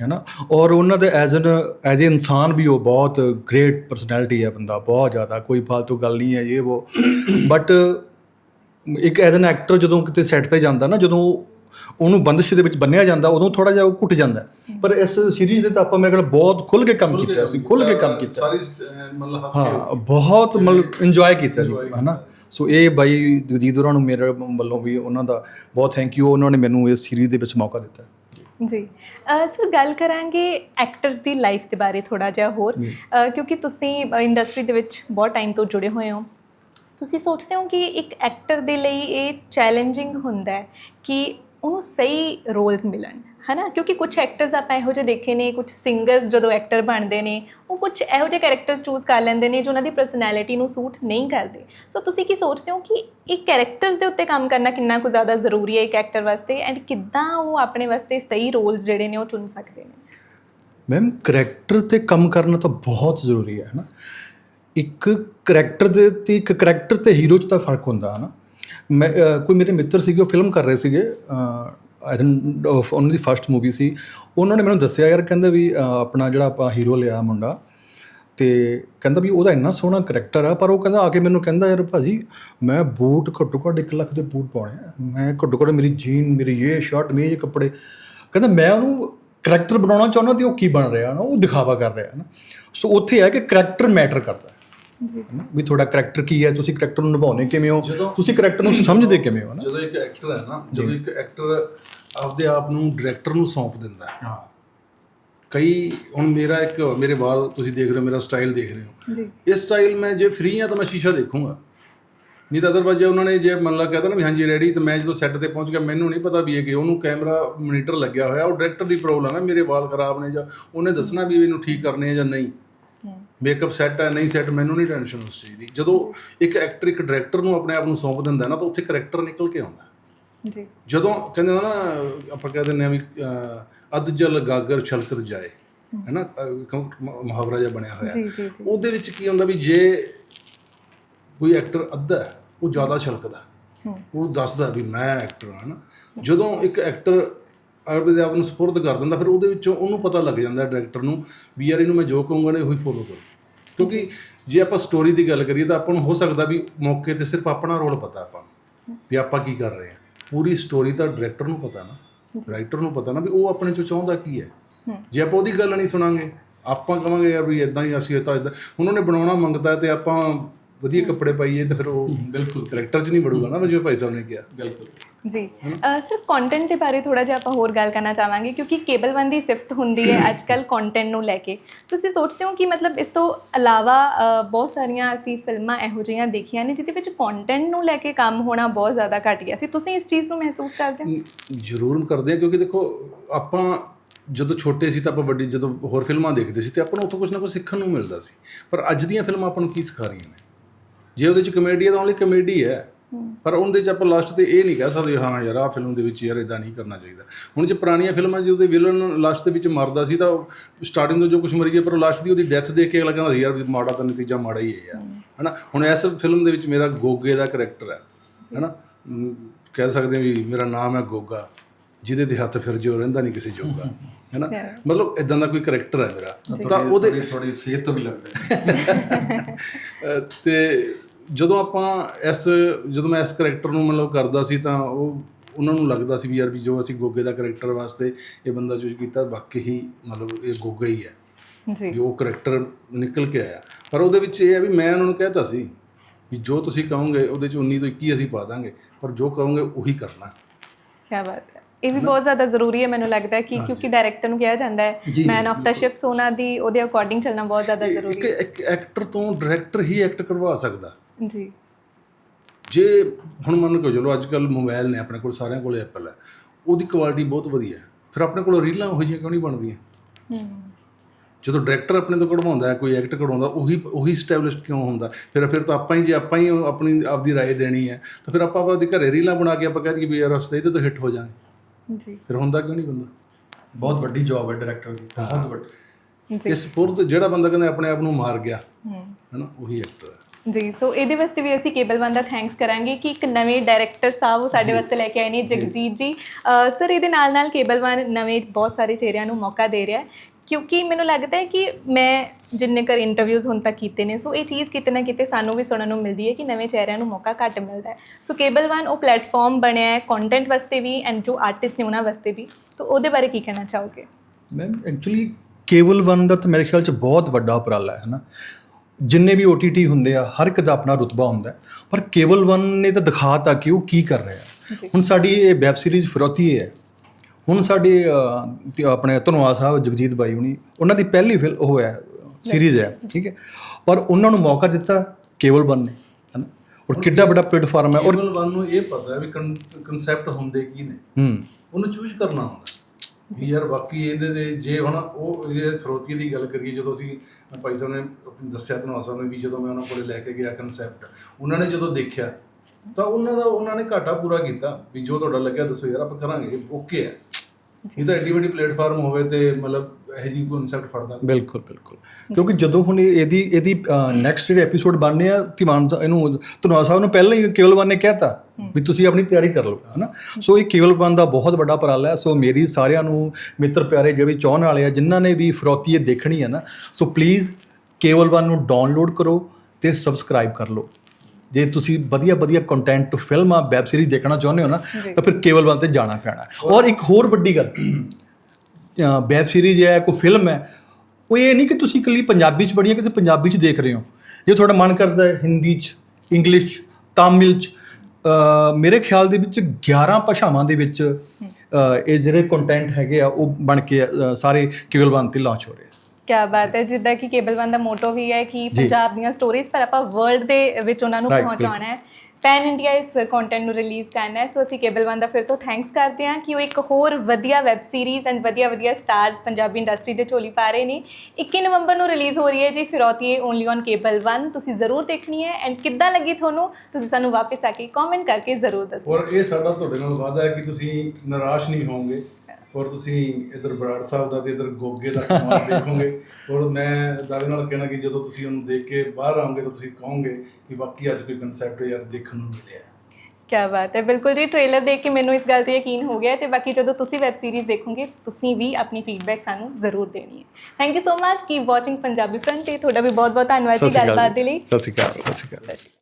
ਹੈਨਾ? ਔਰ ਉਹਨਾਂ ਦੇ ਐਜ਼ ਐਨ ਐਜ਼ ਏ ਇਨਸਾਨ ਵੀ ਉਹ ਬਹੁਤ ਗ੍ਰੇਟ ਪਰਸਨੈਲਿਟੀ ਹੈ ਬੰਦਾ ਬਹੁਤ ਜ਼ਿਆਦਾ ਕੋਈ ਫालतू ਗੱਲ ਨਹੀਂ ਹੈ ਇਹ ਉਹ। ਬਟ ਇੱਕ ਐਜ਼ ਐਨ ਐਕਟਰ ਜਦੋਂ ਕਿਤੇ ਸੈੱਟ ਤੇ ਜਾਂਦਾ ਨਾ ਜਦੋਂ ਉਹਨੂੰ ਬੰਦਿਸ਼ ਦੇ ਵਿੱਚ ਬੰਨਿਆ ਜਾਂਦਾ ਉਦੋਂ ਥੋੜਾ ਜਿਹਾ ਉਹ ਘੁੱਟ ਜਾਂਦਾ। ਪਰ ਇਸ ਸੀਰੀਜ਼ ਦੇ ਤਾਂ ਆਪਾਂ ਮੇਰੇ ਕੋਲ ਬਹੁਤ ਖੁੱਲ ਕੇ ਕੰਮ ਕੀਤਾ ਸੀ ਖੁੱਲ ਕੇ ਕੰਮ ਕੀਤਾ। ਸਾਰੀ ਮਤਲਬ ਹੱਸ ਹਾਂ ਬਹੁਤ ਮਤਲਬ ਇੰਜੋਏ ਕੀਤਾ ਜੀ ਹਨਾ? ਸੋ ਇਹ ਬਾਈ ਜਗਜੀਤ ਹੋਰਾਂ ਨੂੰ ਮੇਰੇ ਵੱਲੋਂ ਵੀ ਉਹਨਾਂ ਦਾ ਬਹੁਤ ਥੈਂਕ ਯੂ ਉਹਨਾਂ ਨੇ ਮੈਨੂੰ ਇਸ ਸੀਰੀਜ਼ ਦੇ ਵਿੱਚ ਮੌਕਾ ਦਿੱਤਾ। ਜੀ। ਸਰ ਗੱਲ ਕਰਾਂਗੇ ਐਕਟਰਸ ਦੀ ਲਾਈਫ ਦੇ ਬਾਰੇ ਥੋੜਾ ਜਿਹਾ ਹੋਰ। ਕਿਉਂਕਿ ਤੁਸੀਂ ਇੰਡਸਟਰੀ ਦੇ ਵਿੱਚ ਬਹੁਤ ਟਾਈਮ ਤੋਂ ਜੁੜੇ ਹੋਏ ਹੋ। ਤੁਸੀਂ ਸੋਚਦੇ ਹੋ ਕਿ ਇੱਕ ਐਕਟਰ ਦੇ ਲਈ ਇਹ ਚੈਲੰਜਿੰਗ ਹੁੰਦਾ ਹੈ ਕਿ ਉਹਨੂੰ ਸਹੀ ਰੋਲਸ ਮਿਲਣ, ਹਨਾ? ਕਿਉਂਕਿ ਕੁਝ ਐਕਟਰਸ ਆਪਾਂ ਇਹੋ ਜਿਹੇ ਦੇਖੇ ਨੇ ਕੁਝ ਸਿੰਗਰਸ ਜਦੋਂ ਐਕਟਰ ਬਣਦੇ ਨੇ, ਉਹ ਕੁਝ ਇਹੋ ਜਿਹੇ ਕੈਰੈਕਟਰਸ ਚੂਜ਼ ਕਰ ਲੈਂਦੇ ਨੇ ਜੋ ਉਹਨਾਂ ਦੀ ਪਰਸਨੈਲਿਟੀ ਨੂੰ ਸੂਟ ਨਹੀਂ ਕਰਦੇ। ਸੋ ਤੁਸੀਂ ਕੀ ਸੋਚਦੇ ਹੋ ਕਿ ਇਹ ਕੈਰੈਕਟਰਸ ਦੇ ਉੱਤੇ ਕੰਮ ਕਰਨਾ ਕਿੰਨਾ ਕੁ ਜ਼ਿਆਦਾ ਜ਼ਰੂਰੀ ਹੈ ਇੱਕ ਐਕਟਰ ਵਾਸਤੇ? ਐਂਡ ਕਿੱਦਾਂ ਉਹ ਆਪਣੇ ਵਾਸਤੇ ਸਹੀ ਰੋਲਸ ਜਿਹੜੇ ਨੇ ਉਹ ਚੁਣ ਸਕਦੇ ਨੇ? ਮੈਮ ਕਰੈਕਟਰ ਤੇ ਕੰਮ ਕਰਨਾ ਤਾਂ ਬਹੁਤ ਜ਼ਰੂਰੀ ਹੈ, ਹਨਾ? ਇੱਕ ਕਰੈਕਟਰ ਦੇ ਤੇ, ਇੱਕ ਕਰੈਕਟਰ ਤੇ ਹੀਰੋ 'ਚ ਤਾਂ ਫ਼ਰਕ ਹੁੰਦਾ, ਹਨਾ? ਮੈਂ ਕੋਈ ਮੇਰੇ ਮਿੱਤਰ ਸੀਗੇ, ਉਹ ਫਿਲਮ ਕਰ ਰਹੇ ਸੀਗੇ ਆਈ ਡੋਨਟ ਉਹਨਾਂ ਦੀ ਫਰਸਟ ਮੂਵੀ ਸੀ। ਉਹਨਾਂ ਨੇ ਮੈਨੂੰ ਦੱਸਿਆ ਯਾਰ, ਕਹਿੰਦਾ ਵੀ ਆਪਣਾ ਜਿਹੜਾ ਆਪਾਂ ਹੀਰੋ ਲਿਆ ਮੁੰਡਾ, ਤੇ ਕਹਿੰਦਾ ਵੀ ਉਹਦਾ ਇੰਨਾ ਸੋਹਣਾ ਕਰੈਕਟਰ ਆ, ਪਰ ਉਹ ਕਹਿੰਦਾ ਆ ਕੇ ਮੈਨੂੰ ਕਹਿੰਦਾ, ਯਾਰ ਭਾਜੀ, ਮੈਂ ਬੂਟ ਘੱਟੋ ਘੱਟ 1 ਲੱਖ ਦੇ ਬੂਟ ਪਾਉਣੇ ਆ। ਮੈਂ ਘੱਟੋ ਘੱਟ ਮੇਰੀ ਜੀਨ ਮੇਰੀ ਇਹ ਸ਼ਰਟ ਮੇਰੇ ਇਹ ਕੱਪੜੇ। ਕਹਿੰਦਾ, ਮੈਂ ਉਹਨੂੰ ਕਰੈਕਟਰ ਬਣਾਉਣਾ ਚਾਹੁੰਦਾ ਤੇ ਉਹ ਕੀ ਬਣ ਰਿਹਾ ਨਾ, ਉਹ ਦਿਖਾਵਾ ਕਰ ਰਿਹਾ ਨਾ। ਸੋ ਉੱਥੇ ਹੈ ਕਿ ਕਰੈਕਟਰ ਮੈਟਰ ਕਰਦਾ। ਵੀ ਤੁਹਾਡਾ ਕਰੈਕਟਰ ਕੀ ਹੈ? ਤੁਸੀਂ ਕਰੈਕਟਰ ਨੂੰ ਨਿਭਾਉਣੇ ਕਿਵੇਂ ਹੋ? ਤੁਸੀਂ ਕਰੈਕਟਰ ਨੂੰ ਸਮਝਦੇ ਕਿਵੇਂ ਹੋ ਨਾ? ਜਦੋਂ ਇੱਕ ਐਕਟਰ ਹੈ ਨਾ ਜਦੋਂ ਇੱਕ ਐਕਟਰ ਆਪਦੇ ਆਪ ਨੂੰ ਡਾਇਰੈਕਟਰ ਨੂੰ ਸੌਂਪ ਦਿੰਦਾ ਹੈ। ਹਾਂ। ਕਈ ਹੁਣ ਮੇਰਾ ਇੱਕ ਮੇਰੇ ਵਾਲ ਤੁਸੀਂ ਦੇਖ ਰਹੇ ਹੋ ਮੇਰਾ ਸਟਾਈਲ ਦੇਖ ਰਹੇ ਹੋ। ਜੀ। ਇਹ ਸਟਾਈਲ ਮੈਂ ਜੇ ਫ੍ਰੀ ਆ ਤਾਂ ਮੈਂ ਸ਼ੀਸ਼ਾ ਦੇਖੂੰਗਾ। ਨਹੀਂ ਤਾਂ ਅਦਰਵਾਈਜ਼ ਜੇ ਉਹਨਾਂ ਨੇ ਜੇ ਮੰਨ ਲਾ ਕਹਤਾ ਨਾ ਵੀ ਹਾਂਜੀ ਰੈਡੀ ਤੇ ਮੈਂ ਜਦੋਂ ਸੈੱਟ ਤੇ ਪਹੁੰਚ ਗਿਆ ਮੈਨੂੰ ਨਹੀਂ ਪਤਾ ਵੀ ਇਹ ਕਿ ਉਹਨੂੰ ਕੈਮਰਾ ਮੋਨੀਟਰ ਲੱਗਿਆ ਹੋਇਆ ਉਹ ਡਾਇਰੈਕਟਰ ਦੀ ਪ੍ਰੋਬਲਮ ਹੈ ਮੇਰੇ ਵਾਲ ਖਰਾਬ ਨੇ ਜਾਂ ਉਹਨੇ ਦੱਸਣਾ ਵੀ ਇਹਨੂੰ ਠੀਕ ਕਰਨੇ ਆ ਜਾਂ ਨਹੀਂ। ਮੇਕਅਪ ਸੈੱਟ ਹੈ ਨਹੀਂ ਸੈੱਟ ਮੈਨੂੰ ਨਹੀਂ ਟੈਨਸ਼ਨ ਉਸ ਚੀਜ਼ ਦੀ। ਜਦੋਂ ਇੱਕ ਐਕਟਰ ਇੱਕ ਡਾਇਰੈਕਟਰ ਨੂੰ ਆਪਣੇ ਆਪ ਨੂੰ ਸੌਂਪ ਦਿੰਦਾ ਨਾ ਤਾਂ ਉੱਥੇ ਕਰੈਕਟਰ ਨਿਕਲ ਕੇ ਆਉਂਦਾ। ਜੀ। ਜਦੋਂ ਕਹਿੰਦੇ ਨਾ ਆਪਾਂ ਕਹਿ ਦਿੰਦੇ ਆ ਵੀ ਅੱਧ ਜਲ ਗਾਗਰ ਛਲਕਤ ਜਾਏ ਹੈਨਾ? ਅਹ, ਇੱਕ ਮੁਹਾਵਰਾ ਜਿਹਾ ਬਣਿਆ ਹੋਇਆ। ਉਹਦੇ ਵਿੱਚ ਕੀ ਹੁੰਦਾ ਵੀ ਜੇ ਕੋਈ ਐਕਟਰ ਅੱਧਾ ਹੈ, ਉਹ ਜ਼ਿਆਦਾ ਛਲਕਦਾ। ਹੂੰ। ਉਹ ਦੱਸਦਾ ਵੀ ਮੈਂ ਐਕਟਰ ਹਾਂ ਨਾ ਜਦੋਂ ਇੱਕ ਐਕਟਰ ਆਪਦੇ ਆਪ ਨੂੰ ਸਪੁਰਦ ਕਰ ਦਿੰਦਾ ਫਿਰ ਉਹਦੇ ਵਿੱਚੋਂ ਉਹਨੂੰ ਪਤਾ ਲੱਗ ਜਾਂਦਾ ਡਾਇਰੈਕਟਰ ਨੂੰ ਵੀ ਯਾਰ ਇਹਨੂੰ ਮੈਂ ਜੋ ਕਹੂੰਗਾ ਨਾ ਉਹੀ ਫੋਲੋ ਕਰੂ। ਕਿਉਂਕਿ ਜੇ ਆਪਾਂ ਸਟੋਰੀ ਦੀ ਗੱਲ ਕਰੀਏ ਤਾਂ ਆਪਾਂ ਨੂੰ ਹੋ ਸਕਦਾ ਵੀ ਮੌਕੇ ਤੇ ਸਿਰਫ ਆਪਣਾ ਰੋਲ ਪਤਾ ਆਪਾਂ ਨੂੰ ਵੀ ਆਪਾਂ ਕੀ ਕਰ ਰਹੇ ਹਾਂ। ਪੂਰੀ ਸਟੋਰੀ ਤਾਂ ਡਾਇਰੈਕਟਰ ਨੂੰ ਪਤਾ ਨਾ ਰਾਈਟਰ ਨੂੰ ਪਤਾ ਨਾ ਵੀ ਉਹ ਆਪਣੇ ਚੋਂ ਚਾਹੁੰਦਾ ਕੀ ਹੈ। ਜੇ ਆਪਾਂ ਉਹਦੀ ਗੱਲ ਨਹੀਂ ਸੁਣਾਂਗੇ ਆਪਾਂ ਕਵਾਂਗੇ ਯਾਰ ਵੀ ਇਦਾਂ ਹੀ ਅਸੀਂ ਤਾਂ ਇਦਾਂ ਉਹਨਾਂ ਨੇ ਬਣਾਉਣਾ ਮੰਗਦਾ ਤੇ ਆਪਾਂ ਵਧੀਆ ਕੱਪੜੇ ਪਾਈਏ ਤੇ ਫਿਰ ਉਹ ਬਿਲਕੁਲ। ਕਰੈਕਟਰ 'ਚ ਨਹੀਂ ਵੜੂਗਾ ਨਾ ਜਿਵੇਂ ਭਾਈ ਸਾਹਿਬ ਨੇ ਕਿਹਾ। ਬਿਲਕੁਲ। ਜੀ। ਸਰ ਕੰਟੈਂਟ ਦੇ ਬਾਰੇ ਥੋੜਾ ਜਿਹਾ ਆਪਾਂ ਹੋਰ ਗੱਲ ਕਰਨਾ ਚਾਹਾਂਗੇ ਕਿਉਂਕਿ ਕੇਬਲ ਵਨ ਦੀ ਸਿਫਤ ਹੁੰਦੀ ਹੈ ਅੱਜ ਕੱਲ ਕੰਟੈਂਟ ਨੂੰ ਲੈ ਕੇ। ਤੁਸੀਂ ਸੋਚਦੇ ਹੋ ਕਿ ਮਤਲਬ ਇਸ ਤੋਂ ਇਲਾਵਾ ਬਹੁਤ ਸਾਰੀਆਂ ਅਸੀਂ ਫਿਲਮਾਂ ਇਹੋ ਜਿਹੀਆਂ ਦੇਖੀਆਂ ਨੇ ਜਿਹਦੇ ਵਿੱਚ ਕੰਟੈਂਟ ਨੂੰ ਲੈ ਕੇ ਕੰਮ ਹੋਣਾ ਬਹੁਤ ਜ਼ਿਆਦਾ ਘਟ ਗਿਆ ਸੀ। ਤੁਸੀਂ ਇਸ ਚੀਜ਼ ਨੂੰ ਮਹਿਸੂਸ ਕਰਦੇ ਹੋ? ਜ਼ਰੂਰ ਕਰਦੇ ਆ ਕਿਉਂਕਿ ਦੇਖੋ ਆਪਾਂ ਜਦੋਂ ਛੋਟੇ ਸੀ ਤਾਂ ਆਪਾਂ ਵੱਡੀ ਜਦੋਂ ਹੋਰ ਫਿਲਮਾਂ ਦੇਖਦੇ ਸੀ ਤੇ ਆਪਾਂ ਨੂੰ ਉੱਥੋਂ ਕੁਝ ਨਾ ਕੁਝ ਸਿੱਖਣ ਨੂੰ ਮਿਲਦਾ ਸੀ। ਪਰ ਅੱਜ ਦੀਆਂ ਫਿਲਮਾਂ ਆਪਾਂ ਨੂੰ ਕੀ ਸਿਖਾ ਰਹੀਆਂ ਨੇ? ਜੇ ਉਹਦੇ ਚ ਕਮੇਡੀ ਹੈ ਤਾਂ ਓਨਲੀ ਕਮੇਡੀ ਹੈ। ਪਰ ਉਹਦੇ ਚ ਆਪਾਂ ਲਾਸਟ ਤੇ ਇਹ ਨਹੀਂ ਕਹਿ ਸਕਦੇ ਹਾਂ ਯਾਰ ਆਹ ਫਿਲਮ ਦੇ ਵਿੱਚ ਯਾਰ ਇਦਾਂ ਨਹੀਂ ਕਰਨਾ ਚਾਹੀਦਾ। ਹੁਣ ਜੇ ਪੁਰਾਣੀਆਂ ਫਿਲਮਾਂ 'ਚ ਉਹਦੇ ਵਿਲਨ ਲਾਸਟ ਦੇ ਵਿੱਚ ਮਰਦਾ ਸੀ ਤਾਂ ਸਟਾਰਟਿੰਗ ਤੋਂ ਜੋ ਕੁਝ ਮਰੀ ਗਿਆ ਪਰ ਲਾਸਟ ਦੀ ਉਹਦੀ ਡੈਥ ਦੇਖ ਕੇ ਅਗਲਾ ਕਹਿੰਦਾ ਸੀ ਯਾਰ ਵੀ ਮਾੜਾ ਤਾਂ ਨਤੀਜਾ ਮਾੜਾ ਹੀ ਹੈ। ਯਾਰ ਹਨਾ? ਹੁਣ ਇਸ ਫਿਲਮ ਦੇ ਵਿੱਚ ਮੇਰਾ ਗੋਗੇ ਦਾ ਕਰੈਕਟਰ ਹੈ ਹਨਾ? ਕਹਿ ਸਕਦੇ ਵੀ ਮੇਰਾ ਨਾਮ ਹੈ ਗੋਗਾ ਜਿਹਦੇ ਤੇ ਹੱਥ ਫਿਰ ਜੋ ਰਹਿੰਦਾ ਨਹੀਂ ਕਿਸੇ ਜੋਗਾ ਹੈਨਾ? ਮਤਲਬ ਇਦਾਂ ਦਾ ਕੋਈ ਕਰੈਕਟਰ ਹੈ ਮੇਰਾ। ਤਾਂ ਉਹਦੇ ਥੋੜੀ ਸਿਹਤ ਤੋਂ ਵੀ ਲੱਗਦਾ। <laughs> ਤੇ ਜਦੋਂ ਆਪਾਂ ਇਸ ਜਦੋਂ ਮੈਂ ਇਸ ਕਰੈਕਟਰ ਨੂੰ ਮਤਲਬ ਕਰਦਾ ਸੀ ਤਾਂ ਉਹ ਉਹਨਾਂ ਨੂੰ ਲੱਗਦਾ ਸੀ ਵੀ ਯਾਰ ਵੀ ਜੋ ਅਸੀਂ ਗੋਗੇ ਦਾ ਕਰੈਕਟਰ ਵਾਸਤੇ ਇਹ ਬੰਦਾ ਚੂਜ਼ ਕੀਤਾ ਵਾਕਈ ਹੀ ਮਤਲਬ ਇਹ ਗੋਗਾ ਹੀ ਹੈ। ਜੀ। ਉਹ ਕਰੈਕਟਰ ਨਿਕਲ ਕੇ ਆਇਆ। ਪਰ ਉਹਦੇ ਵਿੱਚ ਇਹ ਹੈ ਵੀ ਮੈਂ ਉਹਨਾਂ ਨੂੰ ਕਹਿਤਾ ਸੀ ਵੀ ਜੋ ਤੁਸੀਂ ਕਹੋਗੇ ਉਹਦੇ ਚ 19 ਤੋਂ 21 ਅਸੀਂ ਪਾ ਦਾਂਗੇ ਪਰ ਜੋ ਕਹੋਗੇ ਉਹੀ ਕਰਨਾ। ਕੀ ਬਾਤ ਹੈ। ਇਹ ਵੀ ਬਹੁਤ ਜ਼ਿਆਦਾ ਜ਼ਰੂਰੀ ਹੈ ਮੈਨੂੰ ਲੱਗਦਾ ਹੈ ਕਿ ਕਿਉਂਕਿ ਡਾਇਰੈਕਟਰ ਨੂੰ ਕਿਹਾ ਜਾਂਦਾ ਹੈ ਮੈਨ ਆਫ ਦਾ ਸ਼ਿਪ ਸੋਨਾ ਦੀ ਉਹਦੇ ਅਕੋਰਡਿੰਗ ਚੱਲਣਾ ਬਹੁਤ ਜ਼ਿਆਦਾ ਜ਼ਰੂਰੀ ਇੱਕ ਐਕਟਰ ਤੋਂ ਡਾਇਰੈਕਟਰ ਹੀ ਐਕਟ ਕਰਵਾ ਸਕਦਾ। ਹੈ ਜੀ ਜੇ ਹੁਣ ਮੰਨ ਕੇ ਚਲੋ ਅੱਜ ਕੱਲ ਮੋਬਾਈਲ ਨੇ ਆਪਣੇ ਕੋਲ ਸਾਰਿਆਂ ਕੋਲ ਐਪਲ ਹੈ ਉਹਦੀ ਕੁਆਲਿਟੀ ਬਹੁਤ ਵਧੀਆ ਹੈ ਫਿਰ ਆਪਣੇ ਕੋਲ ਰੀਲਾਂ ਉਹੋ ਜਿਹੀਆਂ ਕਿਉਂ ਨਹੀਂ ਬਣਦੀਆਂ ਹੂੰ ਜਦੋਂ ਡਾਇਰੈਕਟਰ ਆਪਣੇ ਤੋਂ ਕਢਵਾਉਂਦਾ ਹੈ ਕੋਈ ਐਕਟ ਕਢਵਾਉਂਦਾ ਉਹੀ ਉਹੀ ਸਟੈਬਲਿਸ਼ਡ ਕਿਉਂ ਹੁੰਦਾ ਫਿਰ ਫਿਰ ਤਾਂ ਆਪਾਂ ਹੀ ਜੇ ਆਪਾਂ ਹੀ ਆਪਣੀ ਆਪਦੀ رائے ਦੇਣੀ ਹੈ ਤਾਂ ਫਿਰ ਆਪਾਂ ਆਪਦੀ ਘਰੇ ਰੀਲਾਂ ਬਣਾ ਕੇ ਆਪਾਂ ਕਹਿ ਦਈਏ ਵੀ ਯਾਰ ਰਸਤੇ ਇਹਦੇ ਤੋਂ ਹਿੱਟ ਹੋ ਜਾਏ ਜੀ ਫਿਰ ਹੁੰਦਾ ਕਿਉਂ ਨਹੀਂ ਬੰਦਾ ਬਹੁਤ ਵੱਡੀ ਜੌਬ ਹੈ ਡਾਇਰੈਕਟਰ ਦੀ ਬਹੁਤ ਵੱਡੀ ਜੀ ਇਸ ਪੁਰਤ ਜਿਹੜਾ ਬੰਦਾ ਕਹਿੰਦਾ ਆਪਣੇ ਆਪ ਨੂੰ ਮਾਰ ਗਿਆ ਹੂੰ ਹੈਨਾ ਉਹੀ ਐਕਟਰ ਹੈ ਜੀ ਸੋ ਇਹਦੇ ਵਾਸਤੇ ਵੀ ਅਸੀਂ ਕੇਬਲ ਵਨ ਦਾ ਥੈਂਕਸ ਕਰਾਂਗੇ ਕਿ ਇੱਕ ਨਵੇਂ ਡਾਇਰੈਕਟਰ ਸਾਹਿਬ ਉਹ ਸਾਡੇ ਵਾਸਤੇ ਲੈ ਕੇ ਆਏ ਨੇ ਜਗਜੀਤ ਜੀ। ਸਰ ਇਹਦੇ ਨਾਲ ਨਾਲ ਕੇਬਲ ਵਨ ਨਵੇਂ ਬਹੁਤ ਸਾਰੇ ਚਿਹਰਿਆਂ ਨੂੰ ਮੌਕਾ ਦੇ ਰਿਹਾ ਹੈ ਕਿਉਂਕਿ ਮੈਨੂੰ ਲੱਗਦਾ ਹੈ ਕਿ ਮੈਂ ਜਿੰਨੇ ਕਰ ਇੰਟਰਵਿਊਜ਼ ਹੁਣ ਤੱਕ ਕੀਤੇ ਨੇ ਸੋ ਇਹ ਚੀਜ਼ ਕਿਤੇ ਨਾ ਕਿਤੇ ਸਾਨੂੰ ਵੀ ਸੁਣਨ ਨੂੰ ਮਿਲਦੀ ਹੈ ਕਿ ਨਵੇਂ ਚਿਹਰਿਆਂ ਨੂੰ ਮੌਕਾ ਘੱਟ ਮਿਲਦਾ ਹੈ। ਸੋ ਕੇਬਲ ਵਨ ਉਹ ਪਲੇਟਫਾਰਮ ਬਣਿਆ ਹੈ ਕੰਟੈਂਟ ਵਾਸਤੇ ਵੀ ਐਂਡ ਜੋ ਆਰਟਿਸਟ ਨੇ ਉਹਨਾਂ ਵਾਸਤੇ ਵੀ। ਤਾਂ ਉਹਦੇ ਬਾਰੇ ਕੀ ਕਹਿਣਾ ਚਾਹੋਗੇ? ਮੈਮ ਐਕਚੁਅਲੀ ਕੇਬਲ ਵਨ ਦਾ ਤਾਂ ਮੇਰੇ ਖਿਆਲ ਚ ਬਹੁਤ ਵੱਡਾ ਉਪਰਾਲਾ ਹੈ ਹਨਾ? ਜਿੰਨੇ ਵੀ OTT ਹੁੰਦੇ ਆ ਹਰ ਇੱਕ ਦਾ ਆਪਣਾ ਰੁਤਬਾ ਹੁੰਦਾ ਹੈ। ਪਰ ਕੇਬਲ ਵਨ ਨੇ ਤਾਂ ਦਿਖਾਤਾ ਕਿ ਉਹ ਕੀ ਕਰ ਰਿਹਾ ਹੁਣ ਸਾਡੀ ਇਹ ਵੈਬ ਸੀਰੀਜ਼ ਫਿਰੌਤੀ ਹੈ। ਹੁਣ ਸਾਡੇ ਆਪਣੇ ਧਨਵਾ ਸਾਹਿਬ ਜਗਜੀਤ ਬਾਈ ਹੁਣੀ ਉਹਨਾਂ ਦੀ ਪਹਿਲੀ ਫਿਲਮ ਉਹ ਹੈ ਸੀਰੀਜ਼ ਹੈ ਠੀਕ ਹੈ। ਪਰ ਉਹਨਾਂ ਨੂੰ ਮੌਕਾ ਦਿੱਤਾ ਕੇਬਲ ਵਨ ਨੇ ਹਨਾ ਔਰ ਕਿੱਡਾ ਵੱਡਾ ਪਲੇਟਫਾਰਮ ਹੈ। ਔਰ ਕੇਵਲ ਵਨ ਨੂੰ ਇਹ ਪਤਾ ਹੈ ਵੀ ਕਨਸੈਪਟ ਹੁੰਦੇ ਕੀ ਨੇ। ਹੂੰ। ਉਹਨੂੰ ਚੂਜ਼ ਕਰਨਾ ਹੁੰਦਾ। ਵੀ ਯਾਰ ਬਾਕੀ ਇਹਦੇ ਦੇ ਜੇ ਹੁਣ ਉਹ ਜੇ ਫਰੋਤੀ ਦੀ ਗੱਲ ਕਰੀਏ, ਜਦੋਂ ਅਸੀਂ ਭਾਈ ਸਾਹਿਬ ਨੇ ਦੱਸਿਆ ਧਨਵਾ ਸਾਹਿਬ ਨੇ ਵੀ ਜਦੋਂ ਮੈਂ ਉਹਨਾਂ ਕੋਲੇ ਲੈ ਕੇ ਗਿਆ ਕਨਸੈਪਟ ਉਹਨਾਂ ਨੇ ਜਦੋਂ ਦੇਖਿਆ ਤਾਂ ਉਹਨਾਂ ਦਾ, ਉਹਨਾਂ ਨੇ ਘਾਟਾ ਪੂਰਾ ਕੀਤਾ ਵੀ ਜੋ ਤੁਹਾਡਾ ਲੱਗਿਆ ਦੱਸੋ ਯਾਰ ਆਪਾਂ ਕਰਾਂਗੇ ਓਕੇ ਹੈ। ਇਹ ਤਾਂ ਐਡੀ ਵੱਡੀ ਪਲੇਟਫਾਰਮ ਹੋਵੇ ਤੇ ਮਤਲਬ ਇਹੋ ਜਿਹੀ ਕਨਸੈਪਟ ਫੜਦਾ। ਬਿਲਕੁਲ ਬਿਲਕੁਲ। ਕਿਉਂਕਿ ਜਦੋਂ ਹੁਣ ਇਹ- ਇਹਦੀ ਇਹਦੀ ਨੈਕਸਟ ਜਿਹੜੇ ਐਪੀਸੋਡ ਬਣਨੇ ਆ ਦਾ- ਇਹਨੂੰ ਧਨਵਾਦ ਸਾਹਿਬ ਨੂੰ ਪਹਿਲਾਂ ਹੀ ਕੇਵਲਵਨ ਨੇ ਕਹਿਤਾ ਵੀ ਤੁਸੀਂ ਆਪਣੀ ਤਿਆਰੀ ਕਰ ਲਓ ਹਨਾ? ਸੋ ਇਹ ਕੇਵਲਵਨ ਦਾ ਬਹੁਤ ਵੱਡਾ ਉਪਰਾਲਾ ਹੈ। ਸੋ ਮੇਰੀ ਸਾਰਿਆਂ ਨੂੰ ਮਿੱਤਰ ਪਿਆਰੇ ਜਿਹੜੇ ਚਾਹਣ ਵਾਲੇ ਆ ਜਿਨ੍ਹਾਂ ਨੇ ਵੀ ਫਰੋਤੀ ਇਹ ਦੇਖਣੀ ਹੈ ਨਾ ਸੋ ਪਲੀਜ਼ ਕੇਵਲਵਨ ਨੂੰ ਡਾਊਨਲੋਡ ਕਰੋ ਤੇ ਸਬਸਕ੍ਰਾਈਬ ਕਰ ਲਓ। ਜੇ ਤੁਸੀਂ ਵਧੀਆ ਵਧੀਆ ਕੰਟੈਂਟ ਫਿਲਮਾਂ ਵੈਬ ਸੀਰੀਜ਼ ਦੇਖਣਾ ਚਾਹੁੰਦੇ ਹੋ ਨਾ ਤਾਂ ਫਿਰ ਕੇਵਲਵਨ ਤੇ ਜਾਣਾ ਪੈਣਾ। ਔਰ ਇੱਕ ਹੋਰ ਵੱਡੀ ਗੱਲ ਵੈਬ ਸੀਰੀਜ਼ ਹੈ ਕੋਈ ਫਿਲਮ ਹੈ ਉਹ ਇਹ ਨਹੀਂ ਕਿ ਤੁਸੀਂ ਇਕੱਲੀ ਪੰਜਾਬੀ 'ਚ ਬਣੀ ਹੈ ਕਿ ਤੁਸੀਂ ਪੰਜਾਬੀ 'ਚ ਦੇਖ ਰਹੇ ਹੋ। ਜੇ ਤੁਹਾਡਾ ਮਨ ਕਰਦਾ ਹੈ ਹਿੰਦੀ 'ਚ ਇੰਗਲਿਸ਼ 'ਚ ਤਾਮਿਲ 'ਚ ਮੇਰੇ ਖਿਆਲ ਦੇ ਵਿੱਚ 11 ਭਾਸ਼ਾਵਾਂ ਦੇ ਵਿੱਚ ਇਹ ਜਿਹੜੇ ਕੰਟੈਂਟ ਹੈਗੇ ਆ ਉਹ ਬਣ ਕੇ ਸਾਰੇ ਕੇਵਲਵੰਤ ਤੇ ਲਾਂਚ ਹੋ ਰਹੇ ਆ। ਕਿਆ ਬਾਤ ਹੈ ਜਿੱਦਾਂ ਕਿ ਕੇਬਲ ਵਨ ਦਾ ਮੋਟੋ ਵੀ ਹੈ ਕਿ ਪੰਜਾਬ ਦੀਆਂ ਸਟੋਰੀਜ਼ ਪਰ ਆਪਾਂ ਵਰਲਡ ਦੇ ਵਿੱਚ ਉਹਨਾਂ ਨੂੰ ਪਹੁੰਚਾਉਣਾ ਹੈ। ਪੈਨ ਇੰਡੀਆ ਇਸ ਕੰਟੈਂਟ ਨੂੰ ਰਿਲੀਜ਼ ਕਰਨਾ ਹੈ। ਸੋ ਅਸੀਂ ਕੇਬਲ ਵਨ ਦਾ ਫਿਰ ਤੋਂ ਥੈਂਕਸ ਕਰਦੇ ਹਾਂ ਕਿ ਉਹ ਇੱਕ ਹੋਰ ਵਧੀਆ ਵੈਬ ਸੀਰੀਜ਼ ਐਂਡ ਵਧੀਆ ਵਧੀਆ ਸਟਾਰਸ ਪੰਜਾਬੀ ਇੰਡਸਟਰੀ ਦੇ ਝੋਲੀ ਪਾ ਰਹੇ ਨੇ। 21 ਨਵੰਬਰ ਨੂੰ ਰਿਲੀਜ਼ ਹੋ ਰਹੀ ਹੈ ਜੀ। Firautiye only on cable one. ਤੁਸੀਂ ਜ਼ਰੂਰ ਦੇਖਣੀ ਹੈ। ਐਂਡ ਕਿੱਦਾਂ ਲੱਗੀ ਤੁਹਾਨੂੰ? ਤੁਸੀਂ ਸਾਨੂੰ ਵਾਪਸ ਆ ਕੇ ਕਮੈਂਟ ਕਰਕੇ ਜ਼ਰੂਰ ਦੱਸੋ। ਔਰ ਇਹ ਸਾਡਾ ਤੁਹਾਡੇ ਨਾਲ ਵਾਅਦਾ ਹੈ ਕਿ ਤੁਸੀਂ ਨਿਰਾਸ਼ ਨਹੀਂ ਹੋਵੋਗੇ। ਔਰ ਤੁਸੀਂ ਇਧਰ ਬਰਾੜ ਸਾਹਿਬ ਦਾ ਤੇ ਇਧਰ ਗੋਗੇ ਦਾ ਕਮਾਲ <laughs> ਦੇਖੋਗੇ। ਔਰ ਮੈਂ ਦਾਅਵੇ ਨਾਲ ਕਹਿਣਾ ਕਿ ਜਦੋਂ ਤੁਸੀਂ ਉਹਨੂੰ ਦੇਖ ਕੇ ਬਾਹਰ ਆਓਗੇ ਤਾਂ ਤੁਸੀਂ ਕਹੋਗੇ ਕਿ ਵਾਕਈ ਅੱਜ ਕੋਈ ਕਨਸੈਪਟ ਯਾਰ ਦੇਖਣ ਨੂੰ ਮਿਲਿਆ। ਕੀ ਬਾਤ ਹੈ ਬਿਲਕੁਲ ਜੀ। ਟ੍ਰੇਲਰ ਦੇਖ ਕੇ ਮੈਨੂੰ ਇਸ ਗੱਲ ਤੇ ਯਕੀਨ ਹੋ ਗਿਆ ਤੇ ਬਾਕੀ ਜਦੋਂ ਤੁਸੀਂ ਵੈਬ ਸੀਰੀਜ਼ ਦੇਖੋਗੇ ਤੁਸੀਂ ਵੀ ਆਪਣੀ ਫੀਡਬੈਕ ਸਾਨੂੰ ਜ਼ਰੂਰ ਦੇਣੀ ਹੈ। Thank you so much keep watching Punjabi front ਤੇ ਤੁਹਾਡਾ ਵੀ ਬਹੁਤ ਬਹੁਤ ਧੰਨਵਾਦ ਜੀ ਗੱਲਬਾਤ ਦੇ ਲਈ। ਸਤਿ ਸ਼੍ਰੀ ਅਕਾਲ। ਸਤਿ ਸ਼੍ਰੀ ਅਕਾਲ।